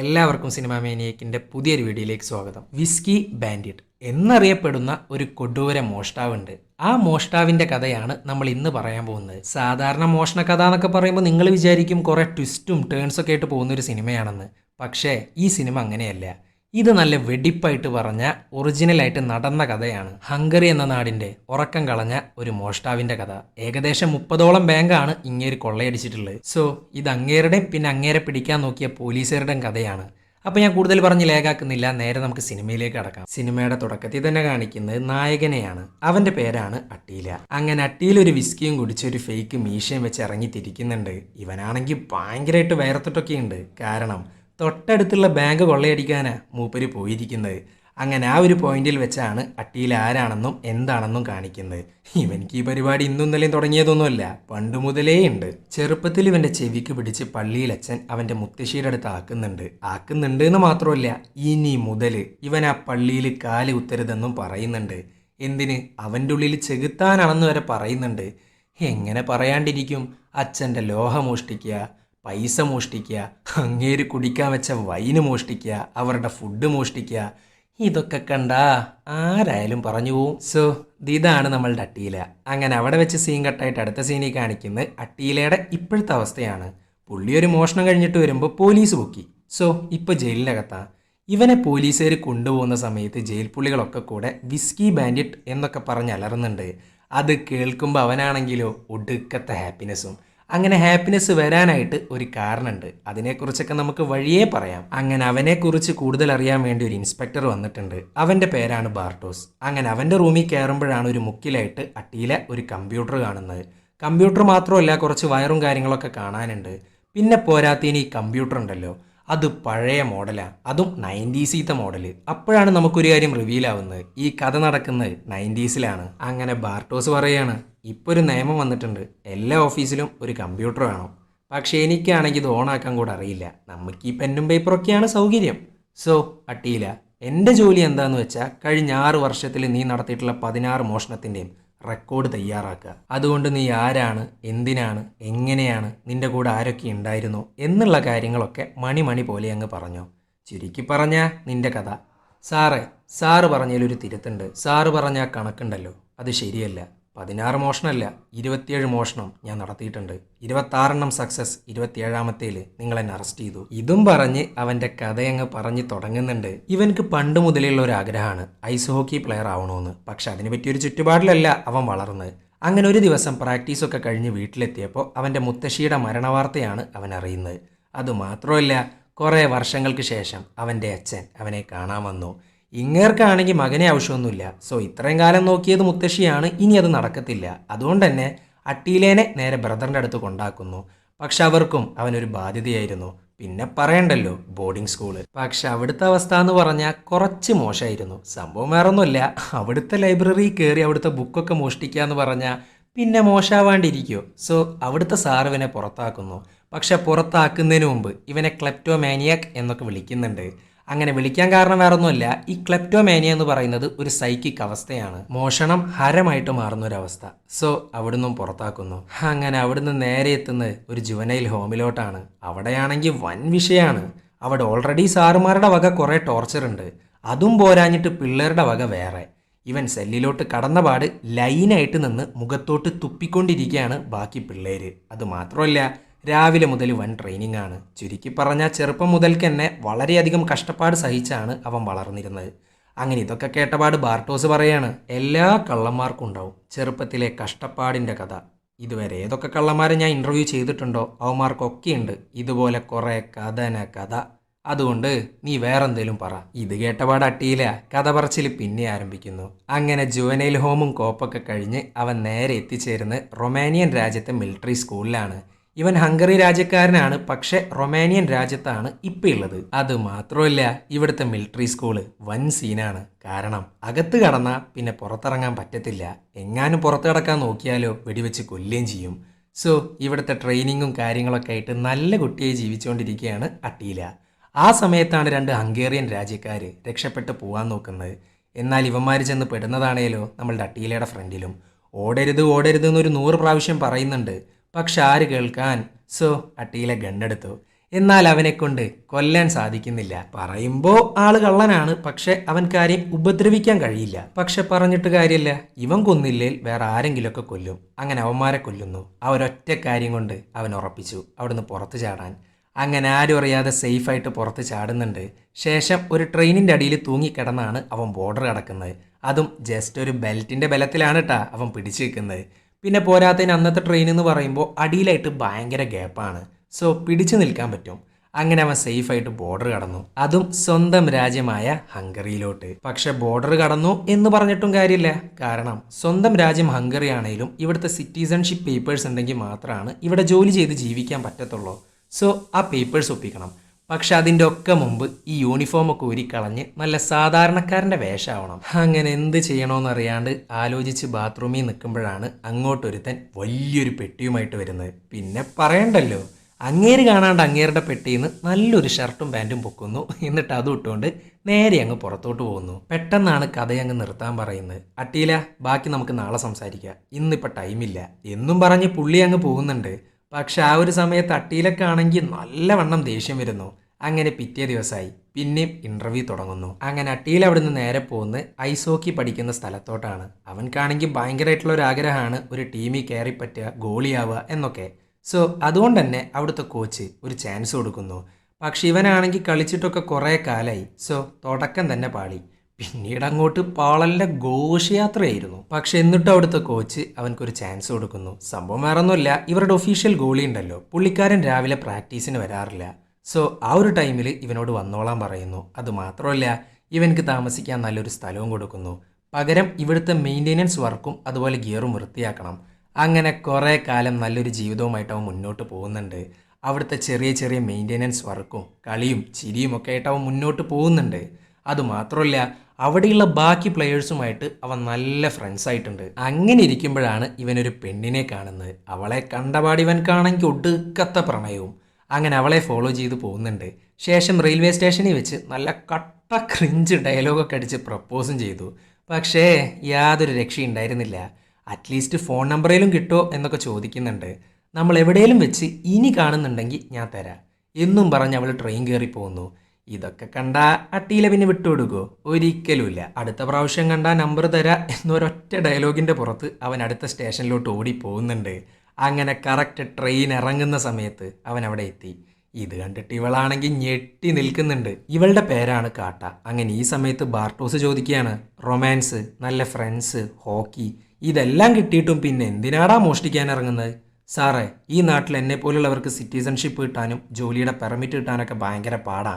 എല്ലാവർക്കും സിനിമാ മേനിയേക്കിന്റെ പുതിയൊരു വീഡിയോയിലേക്ക് സ്വാഗതം. വിസ്കി ബാൻഡിറ്റ് എന്നറിയപ്പെടുന്ന ഒരു കൊടൂര മോഷ്ടാവുണ്ട്. ആ മോഷ്ടാവിന്റെ കഥയാണ് നമ്മൾ ഇന്ന് പറയാൻ പോകുന്നത്. സാധാരണ മോഷണ കഥ എന്നൊക്കെ പറയുമ്പോൾ നിങ്ങൾ വിചാരിക്കും കുറേ ട്വിസ്റ്റും ടേൺസൊക്കെ ആയിട്ട് പോകുന്ന ഒരു സിനിമയാണെന്ന്. പക്ഷേ ഈ സിനിമ അങ്ങനെയല്ല. ഇത് നല്ല വെടിപ്പായിട്ട് പറഞ്ഞ ഒറിജിനലായിട്ട് നടന്ന കഥയാണ്. ഹംഗറി എന്ന നാടിന്റെ ഉറക്കം കളഞ്ഞ ഒരു മോഷ്ടാവിന്റെ കഥ. ഏകദേശം മുപ്പതോളം ബാങ്കാണ് ഇങ്ങേര് കൊള്ളയടിച്ചിട്ടുള്ളത്. സോ ഇത് അങ്ങേരുടെയും പിന്നെ അങ്ങേരെ പിടിക്കാൻ നോക്കിയ പോലീസുകാരുടെയും കഥയാണ്. അപ്പോൾ ഞാൻ കൂടുതൽ പറഞ്ഞ് ലേഖാക്കുന്നില്ല. നേരെ നമുക്ക് സിനിമയിലേക്ക് കടക്കാം. സിനിമയുടെ തുടക്കത്തിൽ തന്നെ കാണിക്കുന്നത് നായകനെയാണ്. അവന്റെ പേരാണ് അട്ടീല. അങ്ങനെ അട്ടീൽ ഒരു വിസ്കിയും കുടിച്ച് ഒരു ഫേക്ക് മീശയും വെച്ച് ഇറങ്ങി തിരിക്കുന്നുണ്ട് ഇവനാണെങ്കിൽ ഭയങ്കരമായിട്ട് വയർത്തിട്ടൊക്കെ ഉണ്ട് കാരണം തൊട്ടടുത്തുള്ള ബാങ്ക് കൊള്ളയടിക്കാനാണ് മൂപ്പര് പോയിരിക്കുന്നത്. അങ്ങനെ ആ ഒരു പോയിന്റിൽ വെച്ചാണ് അട്ടിയിൽ ആരാണെന്നും എന്താണെന്നും കാണിക്കുന്നത്. ഇവൻക്ക് ഈ പരിപാടി ഇന്നും ഇന്നലെയും തുടങ്ങിയതൊന്നുമല്ല. പണ്ട് മുതലേ ഉണ്ട്. ചെറുപ്പത്തിൽ ഇവന്റെ ചെവിക്ക് പിടിച്ച് പള്ളിയിൽ അച്ഛൻ അവന്റെ മുത്തശ്ശിയുടെ അടുത്ത് ആക്കുന്നുണ്ട്. ആക്കുന്നുണ്ട് എന്ന് മാത്രമല്ല ഇനി മുതൽ ഇവൻ ആ പള്ളിയിൽ കാൽ ഉത്തരുതെന്നും പറയുന്നുണ്ട്. എന്തിന്? അവന്റെ ഉള്ളിൽ ചെകുത്താനാണെന്ന് വരെ പറയുന്നുണ്ട്. എങ്ങനെ പറയാണ്ടിരിക്കും? അച്ഛന്റെ ലോഹ മോഷ്ടിക്കുക പൈസ മോഷ്ടിക്കുക അങ്ങേര് കുടിക്കാൻ വെച്ച വൈന് മോഷ്ടിക്കുക അവരുടെ ഫുഡ് മോഷ്ടിക്കുക ഇതൊക്കെ കണ്ടാ ആരായാലും പറഞ്ഞു പോവും. സോ ഇതാണ് നമ്മളുടെ അട്ടീല. അങ്ങനെ അവിടെ വെച്ച് സീൻ കട്ടായിട്ട് അടുത്ത സീനിൽ കാണിക്കുന്നത് അട്ടീലയുടെ ഇപ്പോഴത്തെ അവസ്ഥയാണ്. പുള്ളി ഒരു മോഷണം കഴിഞ്ഞിട്ട് വരുമ്പോൾ പോലീസ് പൊക്കി. സോ ഇപ്പോൾ ജയിലിനകത്താ. ഇവനെ പോലീസുകാർ കൊണ്ടുപോകുന്ന സമയത്ത് ജയിൽ പുള്ളികളൊക്കെ കൂടെ വിസ്കി ബാൻഡിറ്റ് എന്നൊക്കെ പറഞ്ഞ് അലറുന്നുണ്ട്. അത് കേൾക്കുമ്പോൾ അവനാണെങ്കിലോ ഒടുക്കത്തെ ഹാപ്പിനെസ്സും അങ്ങനെ ഹാപ്പിനെസ് വരാനായിട്ട് ഒരു കാരണമുണ്ട് അതിനെക്കുറിച്ചൊക്കെ നമുക്ക് വഴിയേ പറയാം. അങ്ങനെ അവനെക്കുറിച്ച് കൂടുതൽ അറിയാൻ വേണ്ടി ഒരു ഇൻസ്പെക്ടർ വന്നിട്ടുണ്ട്. അവന്റെ പേരാണ് ബാർട്ടോസ്. അങ്ങനെ അവന്റെ റൂമിൽ കയറുമ്പോഴാണ് ഒരു മുക്കിലായിട്ട് അട്ടിയിലെ ഒരു കമ്പ്യൂട്ടർ കാണുന്നത്. കമ്പ്യൂട്ടർ മാത്രമല്ല കുറച്ച് വയറും കാര്യങ്ങളൊക്കെ കാണാനുണ്ട്. പിന്നെ പോരാത്തതിന് ഈ കമ്പ്യൂട്ടർ ഉണ്ടല്ലോ. അത് പഴയ മോഡലാണ് അതും നയന്റീസീത്തെ മോഡൽ. അപ്പോഴാണ് നമുക്കൊരു കാര്യം റിവീൽ ആവുന്നത്. ഈ കഥ നടക്കുന്നത് നയന്റീസിലാണ്. അങ്ങനെ ബാർട്ടോസ് പറയാണ് ഇപ്പോൾ ഒരു നിയമം വന്നിട്ടുണ്ട്. എല്ലാ ഓഫീസിലും ഒരു കമ്പ്യൂട്ടർ വേണം. പക്ഷേ എനിക്കാണെങ്കിൽ ഇത് ഓണാക്കാൻ കൂടെ അറിയില്ല. നമുക്ക് ഈ പെന്നും പേപ്പറൊക്കെയാണ് സൗകര്യം. സോ അട്ടിയില്ല എന്റെ ജോലി എന്താന്ന് വെച്ചാൽ കഴിഞ്ഞ ആറ് വർഷത്തിൽ നീ നടത്തിയിട്ടുള്ള പതിനാറ് മോഷണത്തിന്റെയും റെക്കോർഡ് തയ്യാറാക്കുക. അതുകൊണ്ട് നീ ആരാണ് എന്തിനാണ് എങ്ങനെയാണ് നിന്റെ കൂടെ ആരൊക്കെ ഉണ്ടായിരുന്നു എന്നുള്ള കാര്യങ്ങളൊക്കെ മണിമണി മണി പോലെ അങ്ങ് പറഞ്ഞു. ചുരുക്കി പറഞ്ഞാൽ നിന്റെ കഥ. സാറേ സാറ് പറഞ്ഞതിലൊരു തിരുത്തുണ്ട്. സാറ് പറഞ്ഞ ആ കണക്കുണ്ടല്ലോ. അത് ശരിയല്ല. പതിനാറ് മോഷണമല്ല ഇരുപത്തിയേഴ് മോഷണം ഞാൻ നടത്തിയിട്ടുണ്ട്. ഇരുപത്താറെണ്ണം സക്സസ് ഇരുപത്തിയേഴാമത്തേൽ നിങ്ങൾ എന്നെ അറസ്റ്റ് ചെയ്തു. ഇതും പറഞ്ഞ് അവന്റെ കഥയങ്ങ് പറഞ്ഞ് തുടങ്ങുന്നുണ്ട്. ഇവൻക്ക് പണ്ട് മുതലുള്ള ഒരു ആഗ്രഹമാണ് ഐസ് ഹോക്കി പ്ലെയർ ആവണമെന്ന് പക്ഷെ അതിനെ പറ്റിയൊരു ചുറ്റുപാടിലല്ല അവൻ വളർന്നത് അങ്ങനെ ഒരു ദിവസം പ്രാക്ടീസൊക്കെ കഴിഞ്ഞ് വീട്ടിലെത്തിയപ്പോൾ അവന്റെ മുത്തശ്ശിയുടെ മരണവാർത്തയാണ് അവൻ അറിയുന്നത്. അതുമാത്രമല്ല കുറേ വർഷങ്ങൾക്ക് ശേഷം അവന്റെ അച്ഛൻ അവനെ കാണാൻ വന്നു. ഇങ്ങേർക്കാണെങ്കിൽ മകനെ ആവശ്യമൊന്നുമില്ല. സോ ഇത്രയും കാലം നോക്കിയത് മുത്തശ്ശിയാണ്. ഇനി അത് നടക്കത്തില്ല. അതുകൊണ്ട് തന്നെ അട്ടീലേനെ നേരെ ബ്രദറിന്റെ അടുത്ത് കൊണ്ടാക്കുന്നു. പക്ഷെ അവർക്കും അവനൊരു ബാധ്യതയായിരുന്നു. പിന്നെ പറയണ്ടല്ലോ ബോർഡിംഗ് സ്കൂൾ പക്ഷെ അവിടുത്തെ അവസ്ഥ എന്ന് പറഞ്ഞാൽ കുറച്ച് മോശമായിരുന്നു. സംഭവം വേറൊന്നുമില്ല. അവിടുത്തെ ലൈബ്രറി കയറി അവിടുത്തെ ബുക്കൊക്കെ മോഷ്ടിക്കുക എന്ന് പറഞ്ഞാൽ പിന്നെ മോശമാവാണ്ടിരിക്കുമോ സോ അവിടുത്തെ സാർ ഇവനെ പുറത്താക്കുന്നു. പക്ഷെ പുറത്താക്കുന്നതിന് മുമ്പ് ഇവനെ ക്ലെപ്റ്റോമാനിയാക് എന്നൊക്കെ വിളിക്കുന്നുണ്ട്. അങ്ങനെ വിളിക്കാൻ കാരണം വേറൊന്നുമല്ല ഈ ക്ലെപ്റ്റോമാനിയ എന്ന് പറയുന്നത് ഒരു സൈക്കിക് അവസ്ഥയാണ്. മോഷണം ഹരമായിട്ട് മാറുന്ന ഒരു അവസ്ഥ സോ അവിടുന്ന് പുറത്താക്കുന്നു. അങ്ങനെ അവിടുന്ന് നേരെ എത്തുന്നത് ഒരു ജുവനൈൽ ഹോമിലോട്ടാണ് അവിടെയാണെങ്കിൽ വൻ വിഷയമാണ് അവിടെ ഓൾറെഡി സാറുമാരുടെ വക കുറേ ടോർച്ചർ ഉണ്ട്. അതും പോരാഞ്ഞിട്ട് പിള്ളേരുടെ വക വേറെ. ഇവൻ സെല്ലിലോട്ട് കടന്നപാട് ലൈനായിട്ട് നിന്ന് മുഖത്തോട്ട് തുപ്പിക്കൊണ്ടിരിക്കുകയാണ് ബാക്കി പിള്ളേര്. അത് മാത്രമല്ല രാവിലെ മുതൽ വൻ ട്രെയിനിങ് ആണ്. ചുരുക്കി പറഞ്ഞാൽ ചെറുപ്പം മുതൽക്ക് തന്നെ വളരെയധികം കഷ്ടപ്പാട് സഹിച്ചാണ് അവൻ വളർന്നിരുന്നത്. അങ്ങനെ ഇതൊക്കെ കേട്ടപാട് ബാർട്ടോസ് പറയാണ് എല്ലാ കള്ളന്മാർക്കും ഉണ്ടാവും. ചെറുപ്പത്തിലെ കഷ്ടപ്പാടിന്റെ കഥ. ഇതുവരെ ഏതൊക്കെ കള്ളന്മാരെ ഞാൻ ഇന്റർവ്യൂ ചെയ്തിട്ടുണ്ടോ അവന്മാർക്കൊക്കെ ഉണ്ട്. ഇതുപോലെ കുറേ കഥന കഥ. അതുകൊണ്ട് നീ വേറെന്തേലും പറ. ഇത് കേട്ടപാട് അട്ടിയില്ല. കഥ പറച്ചിൽ പിന്നെ ആരംഭിക്കുന്നു. അങ്ങനെ ജുവനൈൽ ഹോമും കോപ്പൊക്കെ കഴിഞ്ഞ് അവൻ നേരെ എത്തിച്ചേരുന്ന റൊമാനിയൻ രാജ്യത്തെ മിലിറ്ററി സ്കൂളിലാണ് ഇവൻ ഹംഗറി രാജ്യക്കാരനാണ് പക്ഷെ റൊമാനിയൻ രാജ്യത്താണ് ഇപ്പം ഉള്ളത് അത് മാത്രമല്ല ഇവിടുത്തെ മിലിറ്ററി സ്കൂൾ വൻ സീനാണ്. കാരണം അകത്ത് കടന്നാൽ പിന്നെ പുറത്തിറങ്ങാൻ പറ്റത്തില്ല. എങ്ങാനും പുറത്ത് കിടക്കാൻ നോക്കിയാലോ വെടിവെച്ച് കൊല്ലുകയും ചെയ്യും. സോ ഇവിടുത്തെ ട്രെയിനിങ്ങും കാര്യങ്ങളൊക്കെ ആയിട്ട് നല്ല കുട്ടിയെ ജീവിച്ചുകൊണ്ടിരിക്കുകയാണ് അട്ടീല. ആ സമയത്താണ് രണ്ട് ഹംഗേറിയൻ രാജ്യക്കാർ രക്ഷപ്പെട്ട് പോകാൻ നോക്കുന്നത്. എന്നാൽ ഇവന്മാർ ചെന്ന് പെടുന്നതാണേലോ നമ്മളുടെ അട്ടീലയുടെ ഫ്രണ്ടിലും. ഓടരുത് ഓടരുത് എന്നൊരു നൂറ് പ്രാവശ്യം പറയുന്നുണ്ട്. പക്ഷെ ആര് കേൾക്കാൻ? സോ അട്ടിയിലെ ഗണ്ണെടുത്തു എന്നാൽ അവനെ കൊണ്ട് കൊല്ലാൻ സാധിക്കുന്നില്ല. പറയുമ്പോൾ ആൾ കള്ളനാണ് പക്ഷെ അവൻ കാര്യം ഉപദ്രവിക്കാൻ കഴിയില്ല. പക്ഷെ പറഞ്ഞിട്ട് കാര്യമില്ല ഇവൻ കൊന്നില്ലേൽ വേറെ ആരെങ്കിലുമൊക്കെ കൊല്ലും. അങ്ങനെ അവന്മാരെ കൊല്ലുന്നു. ആ ഒരൊറ്റ കാര്യം കൊണ്ട് അവൻ ഉറപ്പിച്ചു. അവിടുന്ന് പുറത്തു ചാടാൻ. അങ്ങനെ ആരും അറിയാതെ സേഫായിട്ട് പുറത്ത് ചാടുന്നുണ്ട്. ശേഷം ഒരു ട്രെയിനിന്റെ അടിയിൽ തൂങ്ങിക്കിടന്നാണ് അവൻ ബോർഡർ കടക്കുന്നത്. അതും ജസ്റ്റ് ഒരു ബെൽറ്റിന്റെ ബലത്തിലാണ് കേട്ടാ അവൻ പിടിച്ചു വെക്കുന്നത് പിന്നെ പോരാത്തതിന് അന്നത്തെ ട്രെയിൻ എന്ന് പറയുമ്പോൾ അടിയിലായിട്ട് ഭയങ്കര ഗ്യാപ്പാണ് സോ പിടിച്ചു നിൽക്കാൻ പറ്റും. അങ്ങനെ അവൻ സേഫായിട്ട് ബോർഡർ കടന്നു. അതും സ്വന്തം രാജ്യമായ ഹംഗറിയിലോട്ട്. പക്ഷെ ബോർഡർ കടന്നു എന്ന് പറഞ്ഞിട്ടും കാര്യമില്ല. കാരണം സ്വന്തം രാജ്യം ഹംഗറി ആണെങ്കിലും ഇവിടുത്തെ സിറ്റിസൺഷിപ്പ് പേപ്പേഴ്സ് ഉണ്ടെങ്കിൽ മാത്രമാണ് ഇവിടെ ജോലി ചെയ്ത് ജീവിക്കാൻ പറ്റത്തുള്ളൂ. സോ ആ പേപ്പേഴ്സ് ഒപ്പിക്കണം. പക്ഷെ അതിന്റെ ഒക്കെ മുമ്പ് ഈ യൂണിഫോം ഒക്കെ ഊരിക്കളഞ്ഞ് നല്ല സാധാരണക്കാരന്റെ വേഷമാവണം. അങ്ങനെ എന്ത് ചെയ്യണമെന്നറിയാണ്ട് ആലോചിച്ച് ബാത്റൂമിൽ നിൽക്കുമ്പോഴാണ് അങ്ങോട്ടൊരുത്തൻ വലിയൊരു പെട്ടിയുമായിട്ട് വരുന്നത്. പിന്നെ പറയണ്ടല്ലോ അങ്ങേര് കാണാണ്ട് അങ്ങേരുടെ പെട്ടിയിൽ നിന്ന് നല്ലൊരു ഷർട്ടും പാന്റും പൊക്കുന്നു. എന്നിട്ട് അതും ഇട്ടുകൊണ്ട് നേരെ അങ്ങ് പുറത്തോട്ട് പോകുന്നു. പെട്ടെന്നാണ് കഥയങ്ങ് നിർത്താൻ പറയുന്നത്. അട്ടീല ബാക്കി നമുക്ക് നാളെ സംസാരിക്കാം. ഇന്നിപ്പോൾ ടൈമില്ല എന്നും പറഞ്ഞ് പുള്ളി അങ്ങ് പോകുന്നുണ്ട്. പക്ഷെ ആ ഒരു സമയത്ത് അട്ടിയിലൊക്കെ ആണെങ്കിൽ നല്ലവണ്ണം ദേഷ്യം വരുന്നു. അങ്ങനെ പിറ്റേ ദിവസമായി. പിന്നെയും ഇന്റർവ്യൂ തുടങ്ങുന്നു. അങ്ങനെ അട്ടിയിൽ അവിടുന്ന് നേരെ പോകുന്ന ഐസ് ഹോക്കി പഠിക്കുന്ന സ്ഥലത്തോട്ടാണ്. അവൻക്കാണെങ്കിൽ ഭയങ്കരമായിട്ടുള്ള ഒരു ആഗ്രഹമാണ് ഒരു ടീമിൽ കയറി പറ്റുക ഗോളിയാവുക എന്നൊക്കെ. സോ അതുകൊണ്ട് തന്നെ അവിടുത്തെ കോച്ച് ഒരു ചാൻസ് കൊടുക്കുന്നു. പക്ഷെ ഇവനാണെങ്കിൽ കളിച്ചിട്ടൊക്കെ കുറേ കാലമായി സോ തുടക്കം തന്നെ പാളി. പിന്നീട് അങ്ങോട്ട് പാളലിന്റെ ഘോഷയാത്രയായിരുന്നു. പക്ഷെ എന്നിട്ട് അവിടുത്തെ കോച്ച് അവൻക്കൊരു ചാൻസ് കൊടുക്കുന്നു. സംഭവം വേറൊന്നുമില്ല ഇവരുടെ ഒഫീഷ്യൽ ഗോളി ഉണ്ടല്ലോ. പുള്ളിക്കാരൻ രാവിലെ പ്രാക്ടീസിന് വരാറില്ല. സോ ആ ഒരു ടൈമിൽ ഇവനോട് വന്നോളാൻ പറയുന്നു. അത് മാത്രമല്ല ഇവനക്ക് താമസിക്കാൻ നല്ലൊരു സ്ഥലവും കൊടുക്കുന്നു. പകരം ഇവിടുത്തെ മെയിന്റെനൻസ് വർക്കും അതുപോലെ ഗിയറും വൃത്തിയാക്കണം. അങ്ങനെ കുറേ കാലം നല്ലൊരു ജീവിതവുമായിട്ട് അവൻ മുന്നോട്ട് പോകുന്നുണ്ട്. അവിടുത്തെ ചെറിയ ചെറിയ മെയിന്റെനൻസ് വർക്കും കളിയും ചിരിയും ഒക്കെ ആയിട്ട് അവൻ മുന്നോട്ട് പോകുന്നുണ്ട്. അതുമാത്രമല്ല അവിടെയുള്ള ബാക്കി പ്ലെയേഴ്സുമായിട്ട് അവൻ നല്ല ഫ്രണ്ട്സ് ആയിട്ടുണ്ട്. അങ്ങനെ ഇരിക്കുമ്പോഴാണ് ഇവനൊരു പെണ്ണിനെ കാണുന്നത്. അവളെ കണ്ടപാടി ഇവൻക്കാണെങ്കിൽ ഒടുക്കത്ത പ്രണയവും. അങ്ങനെ അവളെ ഫോളോ ചെയ്ത് പോകുന്നുണ്ട്. ശേഷം റെയിൽവേ സ്റ്റേഷനിൽ വെച്ച് നല്ല കട്ട ക്രിഞ്ച് ഡയലോഗൊക്കെ അടിച്ച് പ്രപ്പോസും ചെയ്തു. പക്ഷേ യാതൊരു രക്ഷയുണ്ടായിരുന്നില്ല അറ്റ്ലീസ്റ്റ് ഫോൺ നമ്പറേലും കിട്ടോ എന്നൊക്കെ ചോദിക്കുന്നുണ്ട്. നമ്മൾ എവിടെയെങ്കിലും വെച്ച് ഇനി കാണുന്നുണ്ടെങ്കിൽ ഞാൻ തരാം. എന്നും പറഞ്ഞ് അവൾ ട്രെയിൻ കയറി പോകുന്നു ഇതൊക്കെ കണ്ട അട്ടിയില പിന്നെ വിട്ടുകൊടുക്കോ? ഒരിക്കലുമില്ല. അടുത്ത പ്രാവശ്യം കണ്ട നമ്പർ തരാ എന്നൊരൊറ്റ ഡയലോഗിന്റെ പുറത്ത് അവൻ അടുത്ത സ്റ്റേഷനിലോട്ട് ഓടി പോകുന്നുണ്ട് അങ്ങനെ കറക്റ്റ് ട്രെയിൻ ഇറങ്ങുന്ന സമയത്ത് അവൻ അവിടെ എത്തി. ഇത് കണ്ടിട്ട് ഇവളാണെങ്കിൽ ഞെട്ടി നിൽക്കുന്നുണ്ട്. ഇവളുടെ പേരാണ് കാട്ട. അങ്ങനെ ഈ സമയത്ത് ബാർട്ടോസ് ചോദിക്കുകയാണ് റൊമാൻസ് നല്ല ഫ്രണ്ട്സ് ഹോക്കി ഇതെല്ലാം കിട്ടിയിട്ടും പിന്നെ എന്തിനാടാ മോഷ്ടിക്കാൻ ഇറങ്ങുന്നത്? സാറേ ഈ നാട്ടിൽ എന്നെ പോലുള്ളവർക്ക് സിറ്റിസൺഷിപ്പ് കിട്ടാനും ജോലിയുടെ പെർമിറ്റ് കിട്ടാനൊക്കെ ഭയങ്കര പാടാ.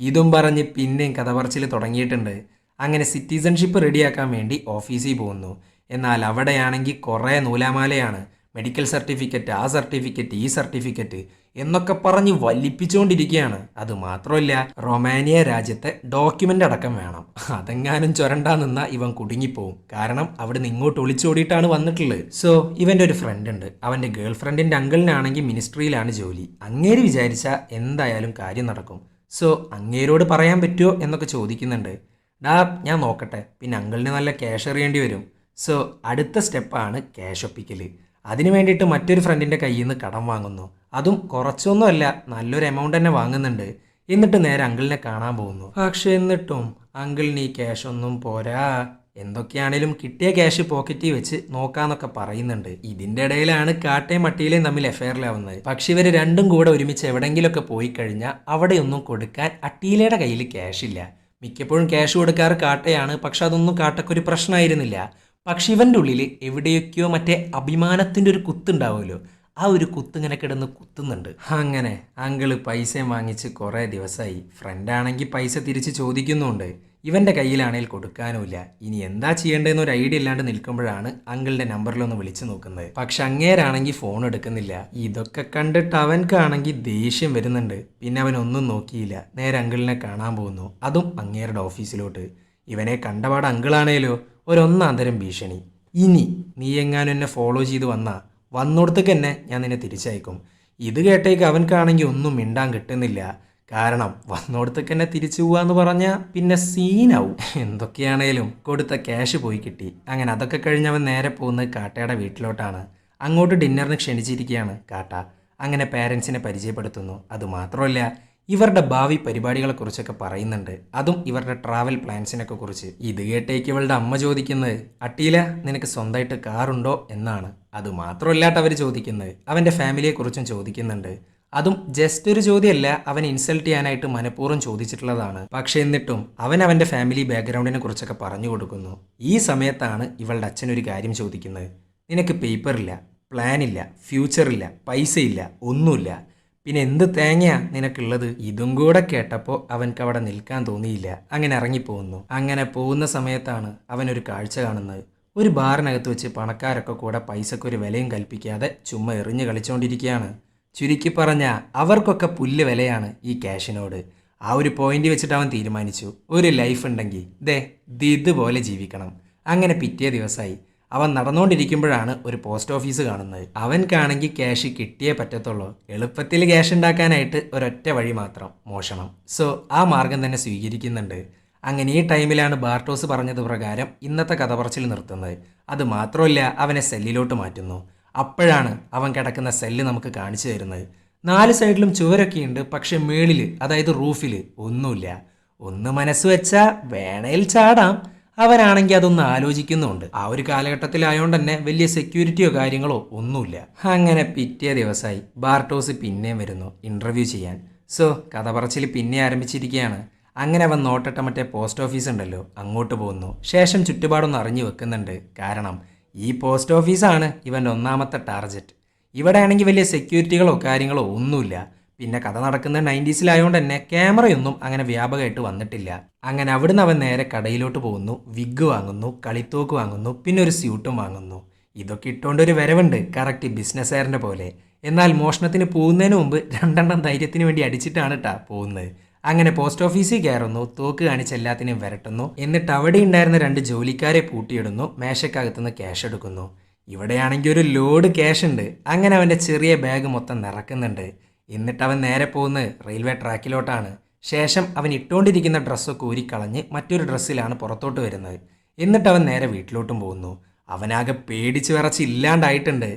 ഇതും പറഞ്ഞ് പിന്നെയും കഥ പറച്ചിൽ തുടങ്ങിയിട്ടുണ്ട്. അങ്ങനെ സിറ്റിസൺഷിപ്പ് റെഡിയാക്കാൻ വേണ്ടി ഓഫീസിൽ പോകുന്നു. എന്നാൽ അവിടെയാണെങ്കിൽ കുറേ നൂലാമാലയാണ്. മെഡിക്കൽ സർട്ടിഫിക്കറ്റ് ആ സർട്ടിഫിക്കറ്റ് ഈ സർട്ടിഫിക്കറ്റ് എന്നൊക്കെ പറഞ്ഞ് വലിപ്പിച്ചുകൊണ്ടിരിക്കുകയാണ്. അത് മാത്രമല്ല റൊമാനിയ രാജ്യത്തെ ഡോക്യുമെന്റ് അടക്കം വേണം. അതെങ്ങാനും ചൊരണ്ടാ നിന്നാ ഇവൻ കുടുങ്ങിപ്പോവും. കാരണം അവിടുന്ന് ഇങ്ങോട്ട് ഒളിച്ചോടിയിട്ടാണ് വന്നിട്ടുള്ളത്. സോ ഇവന്റെ ഒരു ഫ്രണ്ട് ഉണ്ട്. അവന്റെ ഗേൾ ഫ്രണ്ടിന്റെ അങ്കിളിനാണെങ്കിൽ മിനിസ്ട്രിയിലാണ് ജോലി. അങ്ങേര് വിചാരിച്ചാൽ എന്തായാലും കാര്യം നടക്കും. സോ അങ്ങേരോട് പറയാൻ പറ്റുമോ എന്നൊക്കെ ചോദിക്കുന്നുണ്ട്. ഡാ ഞാൻ നോക്കട്ടെ. പിന്നെ അങ്കിളിന് നല്ല ക്യാഷ് എറിയേണ്ടി വരും. സോ അടുത്ത സ്റ്റെപ്പാണ് ക്യാഷ് ഒപ്പിക്കൽ അതിനു വേണ്ടിയിട്ട് മറ്റൊരു ഫ്രണ്ടിന്റെ കയ്യിൽ നിന്ന് കടം വാങ്ങുന്നു. അതും കുറച്ചൊന്നുമല്ല നല്ലൊരു എമൗണ്ട് തന്നെ വാങ്ങുന്നുണ്ട്. എന്നിട്ട് നേരെ അങ്കിളിനെ കാണാൻ പോകുന്നു. പക്ഷേ എന്നിട്ടും അങ്കിളിന് ഈ ക്യാഷ് ഒന്നും പോരാ. എന്തൊക്കെയാണേലും കിട്ടിയ ക്യാഷ് പോക്കറ്റിൽ വെച്ച് നോക്കാന്നൊക്കെ പറയുന്നുണ്ട്. ഇതിന്റെ ഇടയിലാണ് കാട്ടയും മട്ടിയിലെയും തമ്മിൽ എഫയറിലാവുന്നത് പക്ഷെ ഇവർ രണ്ടും കൂടെ ഒരുമിച്ച് എവിടെങ്കിലുമൊക്കെ പോയി കഴിഞ്ഞാൽ അവിടെയൊന്നും കൊടുക്കാൻ അട്ടീലയുടെ കയ്യിൽ ക്യാഷ് ഇല്ല. മിക്കപ്പോഴും ക്യാഷ് കൊടുക്കാറ് കാട്ടയാണ്. പക്ഷെ അതൊന്നും കാട്ടക്കൊരു പ്രശ്നമായിരുന്നില്ല. പക്ഷെ ഇവന്റെ ഉള്ളിൽ എവിടെയൊക്കെയോ മറ്റേ അഭിമാനത്തിന്റെ ഒരു കുത്തുണ്ടാവുമല്ലോ. ആ ഒരു കുത്തിങ്ങനെ കിടന്ന് കുത്തുന്നുണ്ട്. അങ്ങനെ അങ്കിൾ പൈസയും വാങ്ങിച്ച് കുറേ ദിവസമായി. ഫ്രണ്ടാണെങ്കിൽ പൈസ തിരിച്ച് ചോദിക്കുന്നുണ്ട് ഇവന്റെ കയ്യിലാണെങ്കിൽ കൊടുക്കാനുമില്ല. ഇനി എന്താ ചെയ്യേണ്ടതെന്ന് ഒരു ഐഡിയ ഇല്ലാണ്ട് നിൽക്കുമ്പോഴാണ് അങ്കിളിന്റെ നമ്പറിലൊന്ന് വിളിച്ചു നോക്കുന്നത്. പക്ഷെ അങ്ങേരാണെങ്കിൽ ഫോൺ എടുക്കുന്നില്ല. ഇതൊക്കെ കണ്ടിട്ട് അവൻക്കാണെങ്കിൽ ദേഷ്യം വരുന്നുണ്ട്. പിന്നെ അവൻ ഒന്നും നോക്കിയില്ല. നേരെ അങ്കിളിനെ കാണാൻ പോകുന്നു. അതും അങ്ങേരുടെ ഓഫീസിലോട്ട്. ഇവനെ കണ്ടപാട് അങ്കിളാണേലോ? ഒരൊന്നാം തരം ഭീഷണി. ഇനി നീ എങ്ങാനും എന്നെ ഫോളോ ചെയ്ത് വന്നാ വന്നോടത്തേക്ക് തന്നെ ഞാൻ നിന്നെ തിരിച്ചയക്കും. ഇത് കേട്ടേക്ക് അവൻക്കാണെങ്കിൽ ഒന്നും മിണ്ടാൻ കിട്ടുന്നില്ല. കാരണം വന്നോടത്തേക്ക് എന്നെ തിരിച്ചു പോവാന്ന് പറഞ്ഞാൽ പിന്നെ സീനാവും. എന്തൊക്കെയാണേലും കൊടുത്ത ക്യാഷ് പോയി കിട്ടി. അങ്ങനെ അതൊക്കെ കഴിഞ്ഞവൻ നേരെ പോകുന്നത് കാട്ടയുടെ വീട്ടിലോട്ടാണ്. അങ്ങോട്ട് ഡിന്നറിന് ക്ഷണിച്ചിരിക്കുകയാണ് കാട്ട. അങ്ങനെ പാരൻസിനെ പരിചയപ്പെടുത്തുന്നു. അതുമാത്രമല്ല ഇവരുടെ ഭാവി പരിപാടികളെക്കുറിച്ചൊക്കെ പറയുന്നുണ്ട്. അതും ഇവരുടെ ട്രാവൽ പ്ലാൻസിനൊക്കെ കുറിച്ച്. ഇത് കേട്ടേക്ക് ഇവളുടെ അമ്മ ചോദിക്കുന്നത് അട്ടീല നിനക്ക് സ്വന്തമായിട്ട് കാറുണ്ടോ എന്നാണ്. അത് മാത്രമല്ലാട്ട് അവർ ചോദിക്കുന്നത് അവന്റെ ഫാമിലിയെക്കുറിച്ചും ചോദിക്കുന്നുണ്ട്. അതും ജസ്റ്റ് ഒരു ചോദ്യമല്ല അവൻ ഇൻസൾട്ട് ചെയ്യാനായിട്ട് മനഃപൂർവം ചോദിച്ചിട്ടുള്ളതാണ്. പക്ഷേ എന്നിട്ടും അവൻ അവന്റെ ഫാമിലി ബാക്ക്ഗ്രൗണ്ടിനെ കുറിച്ചൊക്കെ പറഞ്ഞു കൊടുക്കുന്നു. ഈ സമയത്താണ് ഇവളുടെ അച്ഛൻ ഒരു കാര്യം ചോദിക്കുന്നത്. നിനക്ക് പേപ്പറില്ല പ്ലാനില്ല ഫ്യൂച്ചറില്ല പൈസയില്ല ഒന്നുമില്ല. പിന്നെ എന്ത് തേങ്ങയാ നിനക്കുള്ളത്? ഇതും കൂടെ കേട്ടപ്പോൾ അവൻക്ക് അവിടെ നിൽക്കാൻ തോന്നിയില്ല. അങ്ങനെ ഇറങ്ങിപ്പോകുന്നു. അങ്ങനെ പോകുന്ന സമയത്താണ് അവൻ ഒരു കാഴ്ച കാണുന്നത്. ഒരു ബാറിനകത്ത് വെച്ച് പണക്കാരൊക്കെ കൂടെ പൈസക്കൊരു വിലയും കൽപ്പിക്കാതെ ചുമ്മാ എറിഞ്ഞ് കളിച്ചുകൊണ്ടിരിക്കുകയാണ് ചുരുക്കി പറഞ്ഞ അവർക്കൊക്കെ പുല്ല് വിലയാണ് ഈ ക്യാഷിനോട്. ആ ഒരു പോയിന്റ് വെച്ചിട്ട് അവൻ തീരുമാനിച്ചു. ഒരു ലൈഫ് ഉണ്ടെങ്കിൽ ദേ ഇത് ഇതുപോലെ ജീവിക്കണം. അങ്ങനെ പിറ്റേ ദിവസമായി അവൻ നടന്നുകൊണ്ടിരിക്കുമ്പോഴാണ് ഒരു പോസ്റ്റ് ഓഫീസ് കാണുന്നത്. അവൻ കാണെങ്കിൽ ക്യാഷ് കിട്ടിയേ പറ്റത്തുള്ളൂ. എളുപ്പത്തിൽ ക്യാഷ് ഉണ്ടാക്കാനായിട്ട് ഒരൊറ്റ വഴി മാത്രം മോഷണം. സോ ആ മാർഗം തന്നെ സ്വീകരിക്കുന്നുണ്ട്. അങ്ങനെ ഈ ടൈമിലാണ് ബാർട്ടോസ് പറഞ്ഞത് പ്രകാരം ഇന്നത്തെ കഥ പറച്ചിൽ നിർത്തുന്നത്. അത് മാത്രമല്ല അവനെ സെല്ലിലോട്ട് മാറ്റുന്നു. അപ്പോഴാണ് അവൻ കിടക്കുന്ന സെല്ല് നമുക്ക് കാണിച്ചു തരുന്നത്. നാല് സൈഡിലും ചുവരൊക്കെയുണ്ട് പക്ഷെ മേളിൽ അതായത് റൂഫിൽ ഒന്നുമില്ല. ഒന്ന് മനസ്സ് വെച്ചാൽ വേണേൽ ചാടാം. അവരാണെങ്കിൽ അതൊന്ന് ആലോചിക്കുന്നുണ്ട്. ആ ഒരു കാലഘട്ടത്തിലായതുകൊണ്ട് തന്നെ വലിയ സെക്യൂരിറ്റിയോ കാര്യങ്ങളോ ഒന്നുമില്ല. അങ്ങനെ പിറ്റേ ദിവസമായി ബാർട്ടോസ് പിന്നെയും വരുന്നു ഇന്റർവ്യൂ ചെയ്യാൻ. സോ കഥ പറച്ചിൽ പിന്നെ ആരംഭിച്ചിരിക്കുകയാണ്. അങ്ങനെ അവൻ നോട്ടിട്ട മറ്റേ പോസ്റ്റ് ഓഫീസ് ഉണ്ടല്ലോ അങ്ങോട്ട് പോകുന്നു. ശേഷം ചുറ്റുപാടൊന്ന് അറിഞ്ഞു വെക്കുന്നുണ്ട്. കാരണം ഈ പോസ്റ്റ് ഓഫീസാണ് ഇവന്റെ ഒന്നാമത്തെ ടാർഗറ്റ് ഇവിടെ ആണെങ്കിൽ വലിയ സെക്യൂരിറ്റികളോ കാര്യങ്ങളോ ഒന്നുമില്ല. പിന്നെ കഥ നടക്കുന്ന നയന്റീസിലായതുകൊണ്ട് തന്നെ ക്യാമറയൊന്നും അങ്ങനെ വ്യാപകമായിട്ട് വന്നിട്ടില്ല. അങ്ങനെ അവിടുന്ന് അവൻ നേരെ കടയിലോട്ട് പോകുന്നു വിഗ് വാങ്ങുന്നു കളിത്തോക്ക് വാങ്ങുന്നു പിന്നെ ഒരു സ്യൂട്ടും വാങ്ങുന്നു. ഇതൊക്കെ ഇട്ടുകൊണ്ട് ഒരു വരവുണ്ട് കറക്റ്റ് ബിസിനസ്സുകാരന്റെ പോലെ. എന്നാൽ മോഷണത്തിന് പോകുന്നതിന് മുമ്പ് രണ്ടെണ്ണം ധൈര്യത്തിന് വേണ്ടി അടിച്ചിട്ടാണ് ട്ടാ പോകുന്നത്. അങ്ങനെ പോസ്റ്റ് ഓഫീസിൽ കയറുന്നു തോക്ക് കാണിച്ച് എല്ലാത്തിനെയും വരട്ടുന്നു. എന്നിട്ട് അവിടെ ഉണ്ടായിരുന്ന രണ്ട് ജോലിക്കാരെ പൂട്ടിയിടുന്നു മേശക്കകത്തുനിന്ന് ക്യാഷ് എടുക്കുന്നു. ഇവിടെയാണെങ്കിൽ ഒരു ലോഡ് ക്യാഷ് ഉണ്ട്. അങ്ങനെ അവന്റെ ചെറിയ ബാഗ് മൊത്തം നിറക്കുന്നുണ്ട്. എന്നിട്ട് അവൻ നേരെ പോകുന്നത് റെയിൽവേ ട്രാക്കിലോട്ടാണ് ശേഷം അവൻ ഇട്ടുകൊണ്ടിരിക്കുന്ന ഡ്രസ്സൊക്കെ ഊരിക്കളഞ്ഞ് മറ്റൊരു ഡ്രസ്സിലാണ് പുറത്തോട്ട് വരുന്നത്. എന്നിട്ട് അവൻ നേരെ വീട്ടിലോട്ടും പോകുന്നു. അവനാകെ പേടിച്ച് വിറച്ച് ഇല്ലാണ്ടായിട്ടുണ്ട്